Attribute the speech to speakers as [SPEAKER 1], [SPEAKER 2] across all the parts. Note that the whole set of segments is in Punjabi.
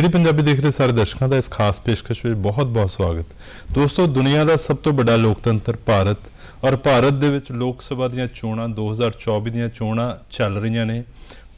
[SPEAKER 1] ਡੀਡੀ ਪੰਜਾਬੀ ਦੇਖ ਰਹੇ ਸਾਰੇ ਦਰਸ਼ਕਾਂ ਦਾ ਇਸ ਖਾਸ ਪੇਸ਼ਕਸ਼ ਵਿੱਚ ਬਹੁਤ-ਬਹੁਤ ਸਵਾਗਤ। ਦੋਸਤੋ, ਦੁਨੀਆ ਦਾ ਸਭ ਤੋਂ ਵੱਡਾ ਲੋਕਤੰਤਰ ਭਾਰਤ ਔਰ ਭਾਰਤ ਦੇ ਵਿੱਚ ਲੋਕ ਸਭਾ ਦੀਆਂ ਚੋਣਾਂ 2024 ਦੀਆਂ ਚੋਣਾਂ ਚੱਲ ਰਹੀਆਂ ਨੇ।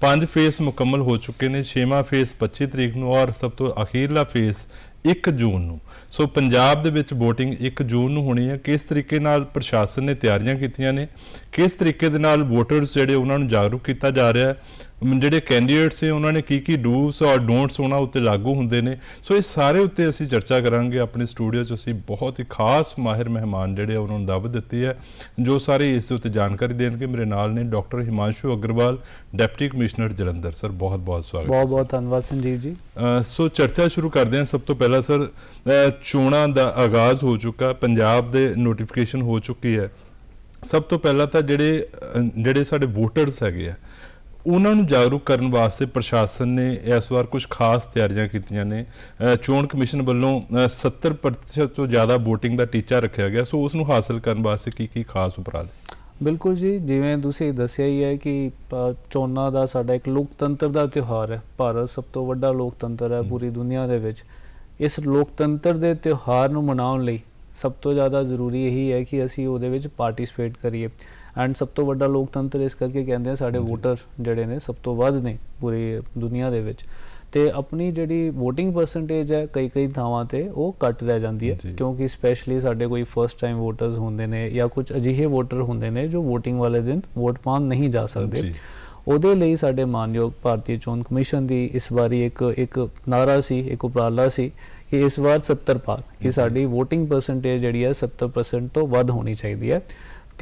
[SPEAKER 1] ਪੰਜ ਫੇਸ ਮੁਕੰਮਲ ਹੋ ਚੁੱਕੇ ਨੇ, ਛੇਵਾਂ ਫੇਸ 25 ਤਰੀਕ ਨੂੰ ਔਰ ਸਭ ਤੋਂ ਅਖੀਰਲਾ ਫੇਸ 1 ਜੂਨ ਨੂੰ। ਸੋ ਪੰਜਾਬ ਦੇ ਵਿੱਚ VOTING 1 ਜੂਨ ਨੂੰ ਹੋਣੀ ਹੈ। ਕਿਸ ਤਰੀਕੇ ਨਾਲ ਪ੍ਰਸ਼ਾਸਨ ਨੇ ਤਿਆਰੀਆਂ ਕੀਤੀਆਂ ਨੇ? ਕਿਸ ਤਰੀਕੇ ਦੇ ਨਾਲ ਵੋਟਰਸ ਜਿਹੜੇ ਉਹਨਾਂ ਨੂੰ ਜਾਗਰੂਕ ਕੀਤਾ ਜਾ ਰਿਹਾ ਹੈ? ਜਿਹੜੇ ਕੈਂਡੀਡੇਟਸ ਨੇ ਉਹਨਾਂ ਨੇ ਕੀ ਕੀ ਡੂਸ ਔਰ ਡੋਂਟਸ ਉਹਨਾਂ ਉੱਤੇ ਲਾਗੂ ਹੁੰਦੇ ਨੇ। ਸੋ ਇਹ ਸਾਰੇ ਉੱਤੇ ਅਸੀਂ ਚਰਚਾ ਕਰਾਂਗੇ। ਆਪਣੇ ਸਟੂਡੀਓ 'ਚ ਅਸੀਂ ਬਹੁਤ ਹੀ ਖਾਸ ਮਾਹਿਰ ਮਹਿਮਾਨ ਜਿਹੜੇ ਆ ਉਹਨਾਂ ਨੂੰ ਦਾਵਤ ਦਿੱਤੀ ਹੈ ਜੋ ਸਾਰੇ ਇਸ ਦੇ ਉੱਤੇ ਜਾਣਕਾਰੀ ਦੇਣਗੇ। ਮੇਰੇ ਨਾਲ ਨੇ doctor Himanshu Agarwal deputy commissioner Jalandhar. Sir ਬਹੁਤ ਬਹੁਤ ਸਵਾਗਤ
[SPEAKER 2] ਬਹੁਤ ਬਹੁਤ ਧੰਨਵਾਦ ਸੰਜੀਵ ਜੀ।
[SPEAKER 1] ਸੋ ਚਰਚਾ ਸ਼ੁਰੂ ਕਰਦੇ ਹਾਂ। ਸਭ ਤੋਂ ਪਹਿਲਾਂ ਸਰ ਚੋਣਾਂ ਦਾ ਆਗਾਜ਼ ਹੋ ਚੁੱਕਾ ਪੰਜਾਬ ਦੇ ਨੋਟੀਫਿਕੇਸ਼ਨ ਹੋ ਚੁੱਕੀ ਹੈ। ਸਭ ਤੋਂ ਪਹਿਲਾਂ ਤਾਂ ਜਿਹੜੇ ਜਿਹੜੇ ਸਾਡੇ ਵੋਟਰਸ ਹੈਗੇ ਆ ਉਹਨਾਂ ਨੂੰ ਜਾਗਰੂਕ ਕਰਨ ਵਾਸਤੇ ਪ੍ਰਸ਼ਾਸਨ ਨੇ ਇਸ ਵਾਰ ਕੁਝ ਖਾਸ ਤਿਆਰੀਆਂ ਕੀਤੀਆਂ ਨੇ। ਚੋਣ ਕਮਿਸ਼ਨ ਵੱਲੋਂ ਅ, 70% ਤੋਂ ਜ਼ਿਆਦਾ VOTING ਦਾ ਟੀਚਾ ਰੱਖਿਆ ਗਿਆ। ਸੋ ਉਸ ਨੂੰ ਹਾਸਲ ਕਰਨ ਵਾਸਤੇ ਕੀ ਕੀ ਖਾਸ ਉਪਰਾਲੇ?
[SPEAKER 2] ਬਿਲਕੁਲ ਜੀ ਜਿਵੇਂ ਤੁਸੀਂ ਦੱਸਿਆ ਹੀ ਹੈ ਕਿ ਚੋਣਾਂ ਦਾ ਸਾਡਾ ਇੱਕ ਲੋਕਤੰਤਰ ਦਾ ਤਿਉਹਾਰ ਹੈ। ਭਾਰਤ ਸਭ ਤੋਂ ਵੱਡਾ ਲੋਕਤੰਤਰ ਹੈ। ਪੂਰੀ ਦੁਨੀਆ ਦੇ ਵਿੱਚ। ਇਸ ਲੋਕਤੰਤਰ ਦੇ ਤਿਉਹਾਰ ਨੂੰ ਮਨਾਉਣ ਲਈ ਸਭ ਤੋਂ ਜ਼ਿਆਦਾ ਜ਼ਰੂਰੀ ਇਹੀ ਹੈ ਕਿ ਅਸੀਂ ਉਹਦੇ ਵਿੱਚ ਪਾਰਟਿਸਿਪੇਟ ਕਰੀਏ। ਐਂਡ ਸਭ ਤੋਂ ਵੱਡਾ ਲੋਕਤੰਤਰ ਇਸ ਕਰਕੇ ਕਹਿੰਦੇ ਆ ਸਾਡੇ ਵੋਟਰ ਜਿਹੜੇ ਨੇ ਸਭ ਤੋਂ ਵੱਧ ਨੇ ਪੂਰੀ ਦੁਨੀਆ ਦੇ ਵਿੱਚ। ਤੇ ਆਪਣੀ ਜਿਹੜੀ VOTING ਪਰਸੈਂਟੇਜ ਹੈ ਕਈ ਕਈ ਥਾਵਾਂ ਤੇ ਉਹ ਘੱਟ ਰਹਿ ਜਾਂਦੀ ਹੈ। ਕਿਉਂਕਿ ਸਪੈਸ਼ਲੀ ਸਾਡੇ ਕੋਈ ਫਰਸਟ ਟਾਈਮ ਵੋਟਰਸ ਹੁੰਦੇ ਨੇ ਜਾਂ ਕੁਝ ਅਜਿਹੇ ਵੋਟਰ ਹੁੰਦੇ ਨੇ ਜੋ VOTING ਵਾਲੇ ਦਿਨ ਵੋਟ ਪਾਉਣ ਨਹੀਂ ਜਾ ਸਕਦੇ। ਉਹਦੇ ਲਈ ਸਾਡੇ ਮਾਨਯੋਗ ਭਾਰਤੀ ਚੋਣ ਕਮਿਸ਼ਨ ਦੀ ਇਸ ਵਾਰੀ ਇੱਕ ਇੱਕ ਨਾਰਾ ਸੀ ਇੱਕ ਉਪਰਾਲਾ ਸੀ ਕਿ ਇਸ ਵਾਰ 70 ਪਾਰ ਕਿ ਸਾਡੀ VOTING ਪਰਸੈਂਟੇਜ ਜਿਹੜੀ ਹੈ 70% ਤੋਂ ਵੱਧ ਹੋਣੀ ਚਾਹੀਦੀ ਹੈ।